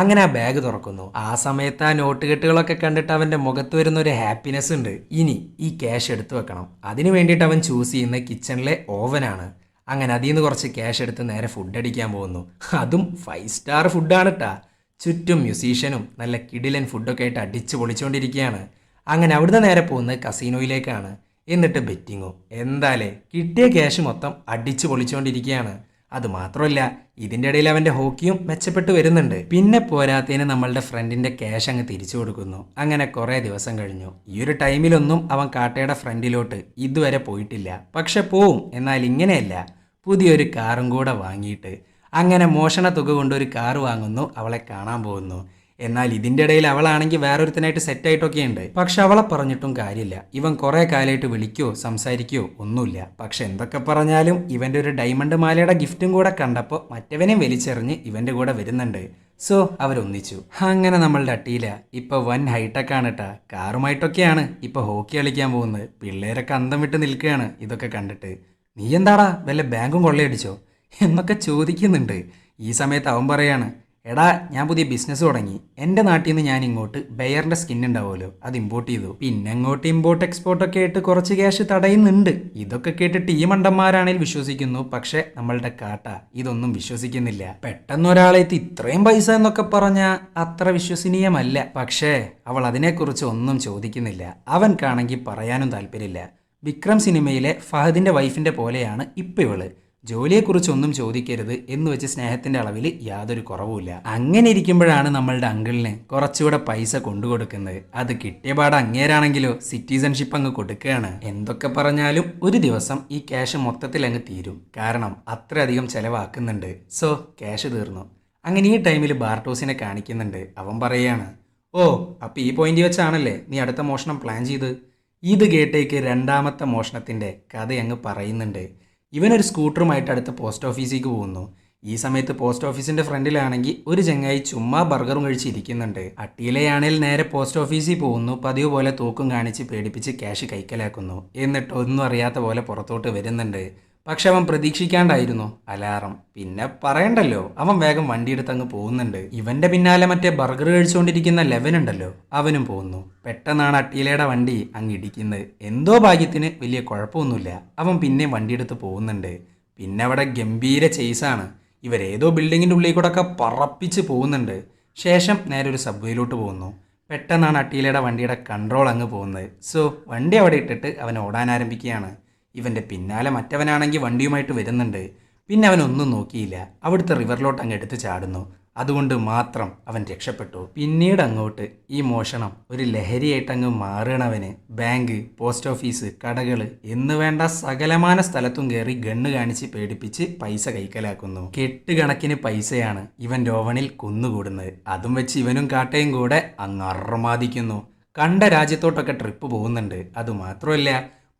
അങ്ങനെ ആ ബാഗ് തുറക്കുന്നു. ആ സമയത്ത് ആ നോട്ട് കെട്ടുകളൊക്കെ കണ്ടിട്ട് അവന്റെ മുഖത്ത് വരുന്ന ഒരു ഹാപ്പിനെസ് ഉണ്ട്. ഇനി ഈ ക്യാഷ് എടുത്തു വെക്കണം. അതിന് വേണ്ടിയിട്ട് അവൻ ചൂസ് ചെയ്യുന്ന കിച്ചണിലെ ഓവനാണ് അങ്ങനെ അതിൽ നിന്ന് കുറച്ച് ക്യാഷ് എടുത്ത് നേരെ ഫുഡ് അടിക്കാൻ പോകുന്നു. അതും ഫൈവ് സ്റ്റാർ ഫുഡാണ് കേട്ടാ ചുറ്റും മ്യൂസീഷ്യനും നല്ല കിടിലൻ ഫുഡൊക്കെ ആയിട്ട് അടിച്ച് പൊളിച്ചുകൊണ്ടിരിക്കുകയാണ് അങ്ങനെ അവിടുന്ന് നേരെ പോകുന്നത് കസീനോയിലേക്കാണ് എന്നിട്ട് ബെറ്റിങ്ങോ എന്താലേ? കിട്ടിയ ക്യാഷ് മൊത്തം അടിച്ച് പൊളിച്ചുകൊണ്ടിരിക്കുകയാണ് അത് മാത്രമല്ല ഇതിന്റെ ഇടയിൽ അവന്റെ ഹോക്കിയും മെച്ചപ്പെട്ടു വരുന്നുണ്ട്. പിന്നെ പോരാത്തതിന് നമ്മളുടെ ഫ്രണ്ടിന്റെ ക്യാഷ് അങ്ങ് തിരിച്ചു കൊടുക്കുന്നു. അങ്ങനെ കുറേ ദിവസം കഴിഞ്ഞു. ഈ ഒരു ടൈമിലൊന്നും അവൻ കാട്ടയുടെ ഫ്രണ്ടിലോട്ട് ഇതുവരെ പോയിട്ടില്ല. പക്ഷെ പോവും. എന്നാൽ ഇങ്ങനെയല്ല. പുതിയൊരു കാറും കൂടെ വാങ്ങിയിട്ട് അങ്ങനെ മോഷണ തുക കൊണ്ട് ഒരു കാറ് വാങ്ങുന്നു. അവളെ കാണാൻ പോകുന്നു. എന്നാൽ ഇതിന്റെ ഇടയിൽ അവളാണെങ്കിൽ വേറൊരുത്തനായിട്ട് സെറ്റായിട്ടൊക്കെ ഉണ്ട്. പക്ഷെ അവളെ പറഞ്ഞിട്ടും കാര്യമില്ല. ഇവൻ കുറേ കാലമായിട്ട് വിളിക്കോ സംസാരിക്കോ ഒന്നുമില്ല. പക്ഷെ എന്തൊക്കെ പറഞ്ഞാലും ഇവന്റെ ഒരു ഡയമണ്ട് മാലയുടെ ഗിഫ്റ്റും കൂടെ കണ്ടപ്പോൾ മറ്റവനെ വലിച്ചെറിഞ്ഞ് ഇവന്റെ കൂടെ വരുന്നുണ്ട്. സോ അവരൊന്നിച്ചു. അങ്ങനെ നമ്മളുടെ അട്ടിയില. ഇപ്പോൾ വൻ ഹൈടെക് ആണ് കേട്ടാ കാറുമായിട്ടൊക്കെയാണ് ഇപ്പോൾ ഹോക്കി കളിക്കാൻ പോകുന്നത്. പിള്ളേരൊക്കെ അന്തം വിട്ട് നിൽക്കുകയാണ് ഇതൊക്കെ കണ്ടിട്ട്. നീ എന്താടാ വല്ല ബാങ്കും കൊള്ളയടിച്ചോ? എന്നൊക്കെ ചോദിക്കുന്നുണ്ട്. ഈ സമയത്ത് അവൻ പറയാണ് എടാ ഞാൻ പുതിയ ബിസിനസ് തുടങ്ങി. എന്റെ നാട്ടിൽ നിന്ന് ഞാൻ ഇങ്ങോട്ട് ബെയറിന്റെ സ്കിൻ ഉണ്ടാവുമല്ലോ. അത് ഇമ്പോർട്ട് ചെയ്തു. പിന്നെ അങ്ങോട്ട് ഇമ്പോർട്ട് എക്സ്പോർട്ട് ഒക്കെ ആയിട്ട് കുറച്ച് ക്യാഷ് തടയുന്നുണ്ട്. ഇതൊക്കെ കേട്ടിട്ട് ഈ മണ്ടന്മാരാണെങ്കിൽ വിശ്വസിക്കുന്നു. പക്ഷെ നമ്മളുടെ കാട്ട ഇതൊന്നും വിശ്വസിക്കുന്നില്ല. പെട്ടെന്ന് ഒരാളെത്തി ഇത്രയും പൈസ എന്നൊക്കെ പറഞ്ഞ അത്ര വിശ്വസനീയമല്ല. പക്ഷേ അവൾ അതിനെക്കുറിച്ച് ഒന്നും ചോദിക്കുന്നില്ല. അവൻ കാണെങ്കിൽ പറയാനും താല്പര്യമില്ല. വിക്രം സിനിമയിലെ ഫഹദിന്റെ വൈഫിന്റെ പോലെയാണ് ഇപ്പൊ ഇവൾ. ജോലിയെക്കുറിച്ച് ഒന്നും ചോദിക്കരുത് എന്ന് വെച്ച് സ്നേഹത്തിന്റെ അളവിൽ യാതൊരു കുറവുമില്ല. അങ്ങനെ ഇരിക്കുമ്പോഴാണ് നമ്മളുടെ അങ്കിളിന് കുറച്ചുകൂടെ പൈസ കൊണ്ടുകൊടുക്കുന്നത്. അത് കിട്ടിയ പാട് അങ്ങേരാണെങ്കിലോ സിറ്റിസൺഷിപ്പ് അങ്ങ് കൊടുക്കുകയാണ്. എന്തൊക്കെ പറഞ്ഞാലും ഒരു ദിവസം ഈ ക്യാഷ് മൊത്തത്തിൽ അങ്ങ് തീരും. കാരണം അത്രയധികം ചെലവാക്കുന്നുണ്ട്. സോ ക്യാഷ് തീർന്നു. അങ്ങനെ ഈ ടൈമിൽ ബാർട്ടോസിനെ കാണിക്കുന്നുണ്ട്. അവൻ പറയാണ് ഓ അപ്പൊ ഈ പോയിന്റ് വെച്ചാണല്ലേ നീ അടുത്ത മോഷണം പ്ലാൻ ചെയ്ത്? ഇത് കേട്ടേക്ക് രണ്ടാമത്തെ മോഷണത്തിന്റെ കഥ അങ്ങ് പറയുന്നുണ്ട്. ഇവനൊരു സ്കൂട്ടറുമായിട്ട് അടുത്ത പോസ്റ്റ് ഓഫീസിലേക്ക് പോകുന്നു. ഈ സമയത്ത് പോസ്റ്റ് ഓഫീസിന്റെ ഫ്രണ്ടിലാണെങ്കിൽ ഒരു ചെങ്ങായി ചുമ്മാ ബർഗറും കഴിച്ചിരിക്കുന്നുണ്ട്. അട്ടിയിലെയാണേൽ നേരെ പോസ്റ്റ് ഓഫീസിൽ പോകുന്നു. പതിവ് പോലെ തൂക്കും കാണിച്ച് പേടിപ്പിച്ച് ക്യാഷ് കൈക്കലാക്കുന്നു. എന്നിട്ട് ഒന്നും അറിയാത്ത പോലെ പുറത്തോട്ട് വരുന്നുണ്ട്. പക്ഷെ അവൻ പ്രതീക്ഷിക്കാണ്ടായിരുന്നു. അലാറം. പിന്നെ പറയണ്ടല്ലോ അവൻ വേഗം വണ്ടിയെടുത്ത് അങ്ങ് പോകുന്നുണ്ട്. ഇവന്റെ പിന്നാലെ മറ്റേ ബർഗർ കഴിച്ചുകൊണ്ടിരിക്കുന്ന ലെവൻ ഉണ്ടല്ലോ അവനും പോകുന്നു. പെട്ടെന്നാണ് അട്ടീലയുടെ വണ്ടി അങ്ങ് ഇടിക്കുന്നത്. എന്തോ ഭാഗ്യത്തിന് വലിയ കുഴപ്പമൊന്നുമില്ല. അവൻ പിന്നെയും വണ്ടിയെടുത്ത് പോകുന്നുണ്ട്. പിന്നെ അവിടെ ഗംഭീര ചേസാണ് ഇവരേതോ ബിൽഡിങ്ങിന്റെ ഉള്ളിൽ കൂടെ ഒക്കെ പറപ്പിച്ച് പോകുന്നുണ്ട്. ശേഷം നേരെ ഒരു സബ്വേയിലോട്ട് പോകുന്നു. പെട്ടെന്നാണ് അട്ടീലയുടെ വണ്ടിയുടെ കൺട്രോൾ അങ്ങ് പോകുന്നത്. സോ വണ്ടി അവിടെ ഇട്ടിട്ട് അവൻ ഓടാൻ ആരംഭിക്കുകയാണ്. ഇവന്റെ പിന്നാലെ മറ്റവനാണെങ്കിൽ വണ്ടിയുമായിട്ട് വരുന്നുണ്ട്. പിന്നെ അവൻ ഒന്നും നോക്കിയില്ല. അവിടുത്തെ റിവറിലോട്ട് അങ്ങ് എടുത്ത് ചാടുന്നു. അതുകൊണ്ട് മാത്രം അവൻ രക്ഷപ്പെട്ടു. പിന്നീട് അങ്ങോട്ട് ഈ മോഷണം ഒരു ലഹരിയായിട്ട് അങ്ങ് മാറണവന് ബാങ്ക് പോസ്റ്റ് ഓഫീസ് കടകൾ എന്ന് വേണ്ട സകലമാന സ്ഥലത്തും കയറി ഗണ്ണ് കാണിച്ച് പേടിപ്പിച്ച് പൈസ കൈക്കലാക്കുന്നു. കെട്ടുകണക്കിന് പൈസയാണ് ഇവൻ രോവണിൽ കുന്നുകൂടുന്നത്. അതും വെച്ച് ഇവനും കാട്ടയും കൂടെ അങ്ങ് അർമാദിക്കുന്നു. കണ്ട രാജ്യത്തോട്ടൊക്കെ ട്രിപ്പ് പോകുന്നുണ്ട്. അതുമാത്രമല്ല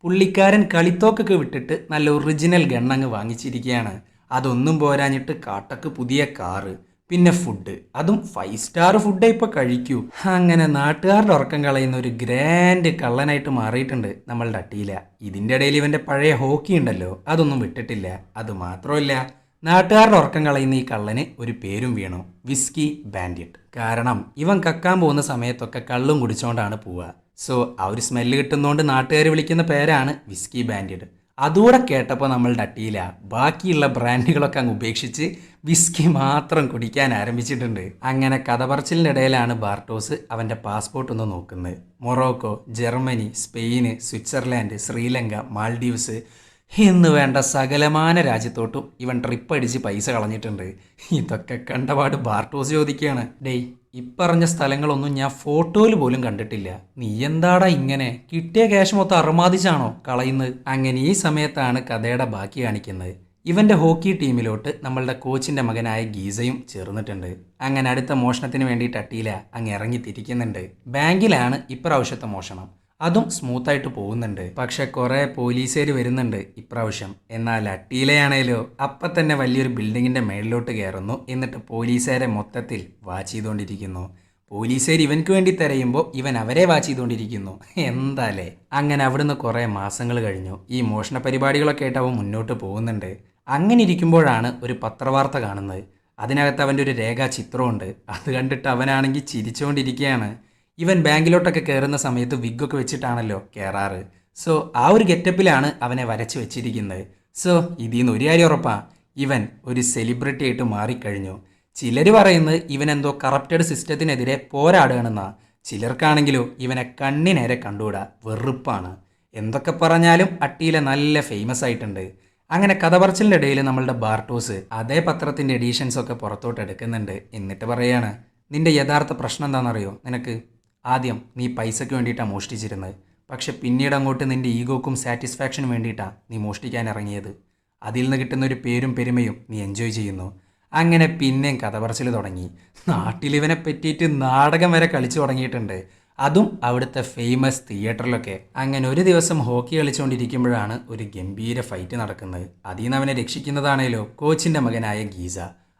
പുള്ളിക്കാരൻ കളിത്തോക്കൊക്കെ വിട്ടിട്ട് നല്ല ഒറിജിനൽ ഗണ്ണങ്ങ് വാങ്ങിച്ചിരിക്കുകയാണ്. അതൊന്നും പോരാഞ്ഞിട്ട് കാട്ടക്ക് പുതിയ കാറ് പിന്നെ ഫുഡ് അതും ഫൈവ് സ്റ്റാർ ഫുഡേ ഇപ്പൊ കഴിക്കൂ. അങ്ങനെ നാട്ടുകാരുടെ ഉറക്കം കളയുന്ന ഒരു ഗ്രാൻഡ് കള്ളനായിട്ട് മാറിയിട്ടുണ്ട് നമ്മളുടെ അട്ടിയില ഇതിന്റെ ഇടയിൽ ഇവന്റെ പഴയ ഹോക്കി ഉണ്ടല്ലോ അതൊന്നും വിട്ടിട്ടില്ല. അത് മാത്രമല്ല നാട്ടുകാരുടെ ഉറക്കം കളയുന്ന ഈ കള്ളന് ഒരു പേരും വീണു. Whisky bandit. കാരണം ഇവൻ കക്കാൻ പോകുന്ന സമയത്തൊക്കെ കള്ളും കുടിച്ചോണ്ടാണ് പോവുക. സോ ആ ഒരു സ്മെല്ല് കിട്ടുന്നതുകൊണ്ട് നാട്ടുകാർ വിളിക്കുന്ന പേരാണ് വിസ്കി ബാൻഡിറ്റ്. അതുകൂടെ കേട്ടപ്പോൾ നമ്മൾ ഡട്ടിയില്ല. ബാക്കിയുള്ള ബ്രാൻഡുകളൊക്കെ അങ്ങ് ഉപേക്ഷിച്ച് വിസ്കി മാത്രം കുടിക്കാൻ ആരംഭിച്ചിട്ടുണ്ട്. അങ്ങനെ കഥ പറച്ചിലിന്റെ ഇടയിലാണ് ബാർട്ടോസ് അവന്റെ പാസ്പോർട്ട് ഒന്ന് നോക്കുന്നത്. Morocco Germany Spain Switzerland Sri Lanka Maldives എന്ന് വേണ്ട സകലമാന രാജ്യത്തോട്ടും ഇവൻ ട്രിപ്പ് അടിച്ച് പൈസ കളഞ്ഞിട്ടുണ്ട്. ഇതൊക്കെ കണ്ടപാട് ബാർട്ടോസ് ചോദിക്കുകയാണ്. ഡേയ് ഇപ്പറഞ്ഞ സ്ഥലങ്ങളൊന്നും ഞാൻ ഫോട്ടോയിൽ പോലും കണ്ടിട്ടില്ല. നീ എന്താടാ ഇങ്ങനെ? കിട്ടിയ ക്യാഷ് മൊത്തം അറുമാദിച്ചാണോ കളയുന്നത്? അങ്ങനെ ഈ സമയത്താണ് കഥയുടെ ബാക്കി കാണിക്കുന്നത്. ഇവന്റെ ഹോക്കി ടീമിലോട്ട് നമ്മളുടെ കോച്ചിന്റെ മകനായ ഗീസയും ചേർന്നിട്ടുണ്ട്. അങ്ങനെ അടുത്ത മോഷണത്തിന് വേണ്ടിയിട്ട് അട്ടിയില അങ്ങ് ഇറങ്ങി തിരിക്കുന്നുണ്ട്. ബാങ്കിലാണ് ഇപ്രാവശ്യത്തെ മോഷണം. അതും സ്മൂത്തായിട്ട് പോകുന്നുണ്ട്. പക്ഷെ കുറേ പോലീസുകാർ വരുന്നുണ്ട് ഇപ്രാവശ്യം. എന്നാൽ അട്ടീലയാണേലോ അപ്പം തന്നെ വലിയൊരു ബിൽഡിങ്ങിന്റെ മേളിലോട്ട് കയറുന്നു എന്നിട്ട് പോലീസുകാരെ മൊത്തത്തിൽ വാച്ച് ചെയ്തുകൊണ്ടിരിക്കുന്നു പോലീസുകാർ ഇവൻക്ക് വേണ്ടി തിരയുമ്പോൾ ഇവൻ അവരെ വാച്ച് ചെയ്തുകൊണ്ടിരിക്കുന്നു എന്താലേ? അങ്ങനെ അവിടുന്ന് കുറേ മാസങ്ങൾ കഴിഞ്ഞു. ഈ മോഷണ പരിപാടികളൊക്കെ ആയിട്ട് അവൻ മുന്നോട്ട് പോകുന്നുണ്ട്. അങ്ങനെ ഇരിക്കുമ്പോഴാണ് ഒരു പത്രവാർത്ത കാണുന്നത്. അതിനകത്ത് അവന്റെ ഒരു രേഖാചിത്രമുണ്ട്. അത് കണ്ടിട്ട് അവനാണെങ്കിൽ ചിരിച്ചുകൊണ്ടിരിക്കുകയാണ് ഇവൻ ബാങ്കിലോട്ടൊക്കെ കയറുന്ന സമയത്ത് വിഗൊക്കെ വെച്ചിട്ടാണല്ലോ കയറാറ് സോ ആ ഒരു ഗെറ്റപ്പിലാണ് അവനെ വരച്ച് വെച്ചിരിക്കുന്നത്. സോ ഇതിൽ നിന്ന് ഒരു കാര്യം ഉറപ്പാണ് ഇവൻ ഒരു സെലിബ്രിറ്റി ആയിട്ട് മാറിക്കഴിഞ്ഞു. ചിലർ പറയുന്നത് എന്തോ കറപ്റ്റഡ് സിസ്റ്റത്തിനെതിരെ പോരാടുകയാണെന്നാണ് ചിലർക്കാണെങ്കിലോ ഇവനെ കണ്ണിനേരെ കണ്ടുകൂടാ. വെറുപ്പാണ്. എന്തൊക്കെ പറഞ്ഞാലും അട്ടിയിലെ നല്ല ഫേമസ് ആയിട്ടുണ്ട്. അങ്ങനെ കഥ പറച്ചിലിന്റെ ഇടയിൽ നമ്മളുടെ ബാർട്ടോസ് അതേ പത്രത്തിന്റെ എഡീഷൻസ് ഒക്കെ പുറത്തോട്ട് എടുക്കുന്നുണ്ട് എന്നിട്ട് പറയാണ് നിന്റെ യഥാർത്ഥ പ്രശ്നം എന്താണെന്നറിയോ? നിനക്ക് ആദ്യം നീ പൈസയ്ക്ക് വേണ്ടിയിട്ടാണ് മോഷ്ടിച്ചിരുന്നത്. പക്ഷെ പിന്നീട് അങ്ങോട്ട് നിന്റെ ഈഗോക്കും സാറ്റിസ്ഫാക്ഷനും വേണ്ടിയിട്ടാണ് നീ മോഷ്ടിക്കാൻ ഇറങ്ങിയത്. അതിൽ നിന്ന് കിട്ടുന്ന ഒരു പേരും പെരുമയും നീ എൻജോയ് ചെയ്യുന്നു. അങ്ങനെ പിന്നെയും കഥ പറച്ചിൽ തുടങ്ങി. നാട്ടിലിവനെ പറ്റിയിട്ട് നാടകം വരെ കളിച്ചു തുടങ്ങിയിട്ടുണ്ട്. അതും അവിടുത്തെ ഫേമസ് തിയേറ്ററിലൊക്കെ അങ്ങനെ ഒരു ദിവസം ഹോക്കി കളിച്ചുകൊണ്ടിരിക്കുമ്പോഴാണ് ഒരു ഗംഭീര ഫൈറ്റ് നടക്കുന്നത്. അതിൽ നിന്ന് അവനെ രക്ഷിക്കുന്നതാണേലോ കോച്ചിന്റെ മകനായ ഗീസ.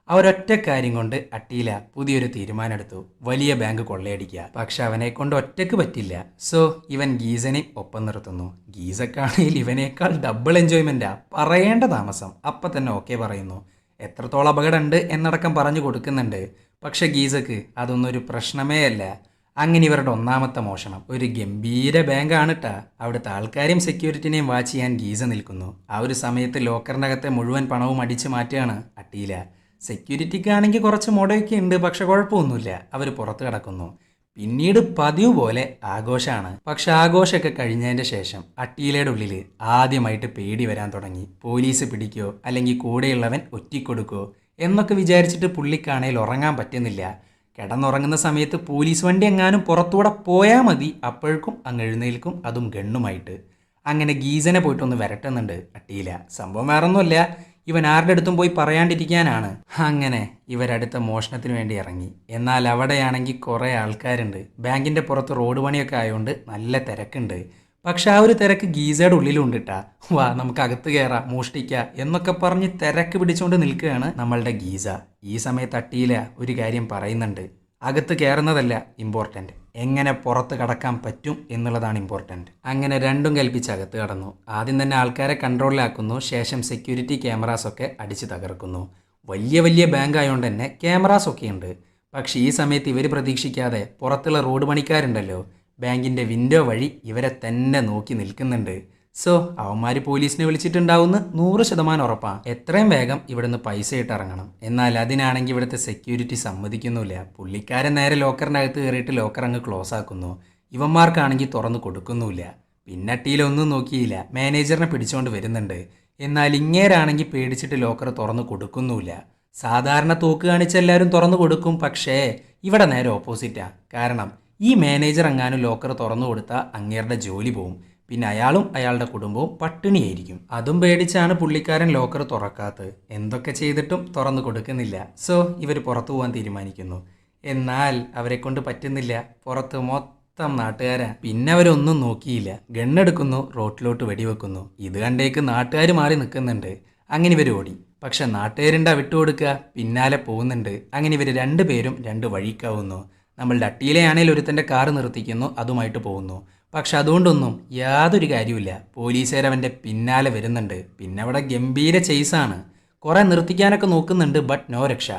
ആ ഒരൊറ്റ കാര്യം കൊണ്ട് അട്ടീല പുതിയൊരു തീരുമാനമെടുത്തു. വലിയ ബാങ്ക് കൊള്ളയടിക്കുക. പക്ഷെ അവനെ കൊണ്ട് ഒറ്റയ്ക്ക് പറ്റില്ല. സോ ഇവൻ ഗീസനെ ഒപ്പം നിർത്തുന്നു. ഗീസക്കാണെങ്കിൽ ഇവനേക്കാൾ ഡബിൾ എൻജോയ്മെന്റാ പറയേണ്ട താമസം. അപ്പൊ തന്നെ ഓക്കെ പറയുന്നു. എത്രത്തോളം അപകടമുണ്ട് എന്നടക്കം പറഞ്ഞു കൊടുക്കുന്നുണ്ട്. പക്ഷെ ഗീസക്ക് അതൊന്നും ഒരു പ്രശ്നമേ അല്ല. അങ്ങനെ ഇവരുടെ ഒന്നാമത്തെ മോഷണം. ഒരു ഗംഭീര ബാങ്കാണ് കേട്ടാ അവിടുത്തെ ആൾക്കാരെയും സെക്യൂരിറ്റിനെയും വാച്ച് ചെയ്യാൻ ഗീസ നിൽക്കുന്നു. ആ ഒരു സമയത്ത് ലോക്കറിനകത്തെ മുഴുവൻ പണവും അടിച്ചു മാറ്റുകയാണ് അട്ടിയില. സെക്യൂരിറ്റിക്കാണെങ്കിൽ കുറച്ച് മുടയൊക്കെ ഉണ്ട് പക്ഷെ കുഴപ്പമൊന്നുമില്ല. അവർ പുറത്ത് കിടക്കുന്നു. പിന്നീട് പതിവ് പോലെ ആഘോഷമാണ് പക്ഷെ ആഘോഷമൊക്കെ കഴിഞ്ഞതിന്റെ ശേഷം അട്ടീലയുടെ ഉള്ളിൽ ആദ്യമായിട്ട് പേടി വരാൻ തുടങ്ങി. പോലീസ് പിടിക്കോ അല്ലെങ്കിൽ കൂടെയുള്ളവൻ ഒറ്റിക്കൊടുക്കോ എന്നൊക്കെ വിചാരിച്ചിട്ട് പുള്ളിക്കാണേൽ ഉറങ്ങാൻ പറ്റുന്നില്ല. കിടന്നുറങ്ങുന്ന സമയത്ത് പോലീസ് വണ്ടി എങ്ങാനും പുറത്തൂടെ പോയാൽ മതി. അപ്പോഴേക്കും അങ്ങ് എഴുന്നേൽക്കും. അതും ഗണ്ണുമായിട്ട്. അങ്ങനെ ഗീസനെ പോയിട്ടൊന്ന് വരട്ടുന്നുണ്ട് അട്ടിയില സംഭവം വേറൊന്നുമല്ല. ഇവൻ ആരുടെ അടുത്തും പോയി പറയാണ്ടിരിക്കാനാണ്. അങ്ങനെ ഇവരടുത്ത മോഷണത്തിന് വേണ്ടി ഇറങ്ങി. എന്നാൽ അവിടെയാണെങ്കിൽ കുറേ ആൾക്കാരുണ്ട്. ബാങ്കിന്റെ പുറത്ത് റോഡ് പണിയൊക്കെ ആയതുകൊണ്ട് നല്ല തിരക്കുണ്ട്. പക്ഷെ ആ ഒരു തിരക്ക് ഗീസയുടെ ഉള്ളിലുണ്ട് കേട്ടാ വാ നമുക്ക് അകത്ത് കയറാം മോഷ്ടിക്കുക എന്നൊക്കെ പറഞ്ഞ് തിരക്ക് പിടിച്ചുകൊണ്ട് നിൽക്കുകയാണ് നമ്മളുടെ ഗീസ. ഈ സമയത്ത് അട്ടിയില ഒരു കാര്യം പറയുന്നുണ്ട്. അകത്ത് കയറുന്നതല്ല ഇമ്പോർട്ടന്റ് എങ്ങനെ പുറത്ത് കടക്കാൻ പറ്റും എന്നുള്ളതാണ് ഇമ്പോർട്ടന്റ് അങ്ങനെ രണ്ടും കൽപ്പിച്ച് അകത്ത് കടന്നു. ആദ്യം തന്നെ ആൾക്കാരെ കൺട്രോളിലാക്കുന്നു ശേഷം സെക്യൂരിറ്റി ക്യാമറാസ് ഒക്കെ അടിച്ച് തകർക്കുന്നു. വലിയ വലിയ ബാങ്ക് ആയതുകൊണ്ട് തന്നെ ക്യാമറാസ് ഒക്കെ ഉണ്ട് പക്ഷേ ഈ സമയത്ത് ഇവർ പ്രതീക്ഷിക്കാതെ പുറത്തുള്ള റോഡ് പണിക്കാരുണ്ടല്ലോ. ബാങ്കിന്റെ വിൻഡോ വഴി ഇവരെ തന്നെ നോക്കി നിൽക്കുന്നുണ്ട്. സോ അവന്മാർ പോലീസിനെ വിളിച്ചിട്ടുണ്ടാവുന്ന നൂറ് ശതമാനം ഉറപ്പാണ് എത്രയും വേഗം ഇവിടുന്ന് പൈസ ഇട്ട് ഇറങ്ങണം. എന്നാൽ അതിനാണെങ്കിൽ ഇവിടുത്തെ സെക്യൂരിറ്റി സമ്മതിക്കുന്നില്ല. പുള്ളിക്കാരൻ നേരെ ലോക്കറിന്റെ അകത്ത് കയറിയിട്ട് ലോക്കർ അങ്ങ് ക്ലോസ് ആക്കുന്നു. ഇവന്മാർക്കാണെങ്കിൽ തുറന്ന് കൊടുക്കുന്നുമില്ല പിന്നെ ടീലൊന്നും നോക്കിയില്ല. മാനേജറിനെ പിടിച്ചുകൊണ്ട് വരുന്നുണ്ട്. എന്നാൽ ഇങ്ങേരാണെങ്കിൽ പേടിച്ചിട്ട് ലോക്കർ തുറന്ന് കൊടുക്കുന്നുമില്ല സാധാരണ തോക്ക് കാണിച്ച് എല്ലാവരും തുറന്നു കൊടുക്കും. പക്ഷേ ഇവിടെ നേരെ ഓപ്പോസിറ്റാ കാരണം ഈ മാനേജർ എങ്ങാനും ലോക്കർ തുറന്നു കൊടുത്താൽ അങ്ങേരുടെ ജോലി പോവും. പിന്നെ അയാളും അയാളുടെ കുടുംബവും പട്ടിണിയായിരിക്കും. അതും പേടിച്ചാണ് പുള്ളിക്കാരൻ ലോക്കർ തുറക്കാത്തത്. എന്തൊക്കെ ചെയ്തിട്ടും തുറന്നു കൊടുക്കുന്നില്ല. സോ ഇവർ പുറത്തു പോകാൻ തീരുമാനിക്കുന്നു. എന്നാൽ അവരെ കൊണ്ട് പറ്റുന്നില്ല. പുറത്ത് മൊത്തം നാട്ടുകാരാ. പിന്നെ അവരൊന്നും നോക്കിയില്ല. ഗണ്ണെടുക്കുന്നു റോട്ടിലോട്ട് വെടിവെക്കുന്നു. ഇത് കണ്ടേക്ക് നാട്ടുകാർ മാറി നിൽക്കുന്നുണ്ട്. അങ്ങനെ ഇവർ ഓടി. പക്ഷെ നാട്ടുകാരുണ്ടാ വിട്ടുകൊടുക്കുക. പിന്നാലെ പോകുന്നുണ്ട്. അങ്ങനെ ഇവർ രണ്ടുപേരും രണ്ട് വഴിക്കാവുന്നു. നമ്മളുടെ അട്ടിയിലെയാണേൽ ഒരുത്തന്റെ കാറ് നിർത്തിക്കുന്നു. അതുമായിട്ട് പോകുന്നു. പക്ഷെ അതുകൊണ്ടൊന്നും യാതൊരു കാര്യമില്ല പോലീസുകാർ അവന്റെ പിന്നാലെ വരുന്നുണ്ട്. പിന്നെ അവിടെ ഗംഭീര ചെയ്സാണ്. കുറേ നിർത്തിക്കാനൊക്കെ നോക്കുന്നുണ്ട് ബട്ട് നോ രക്ഷ.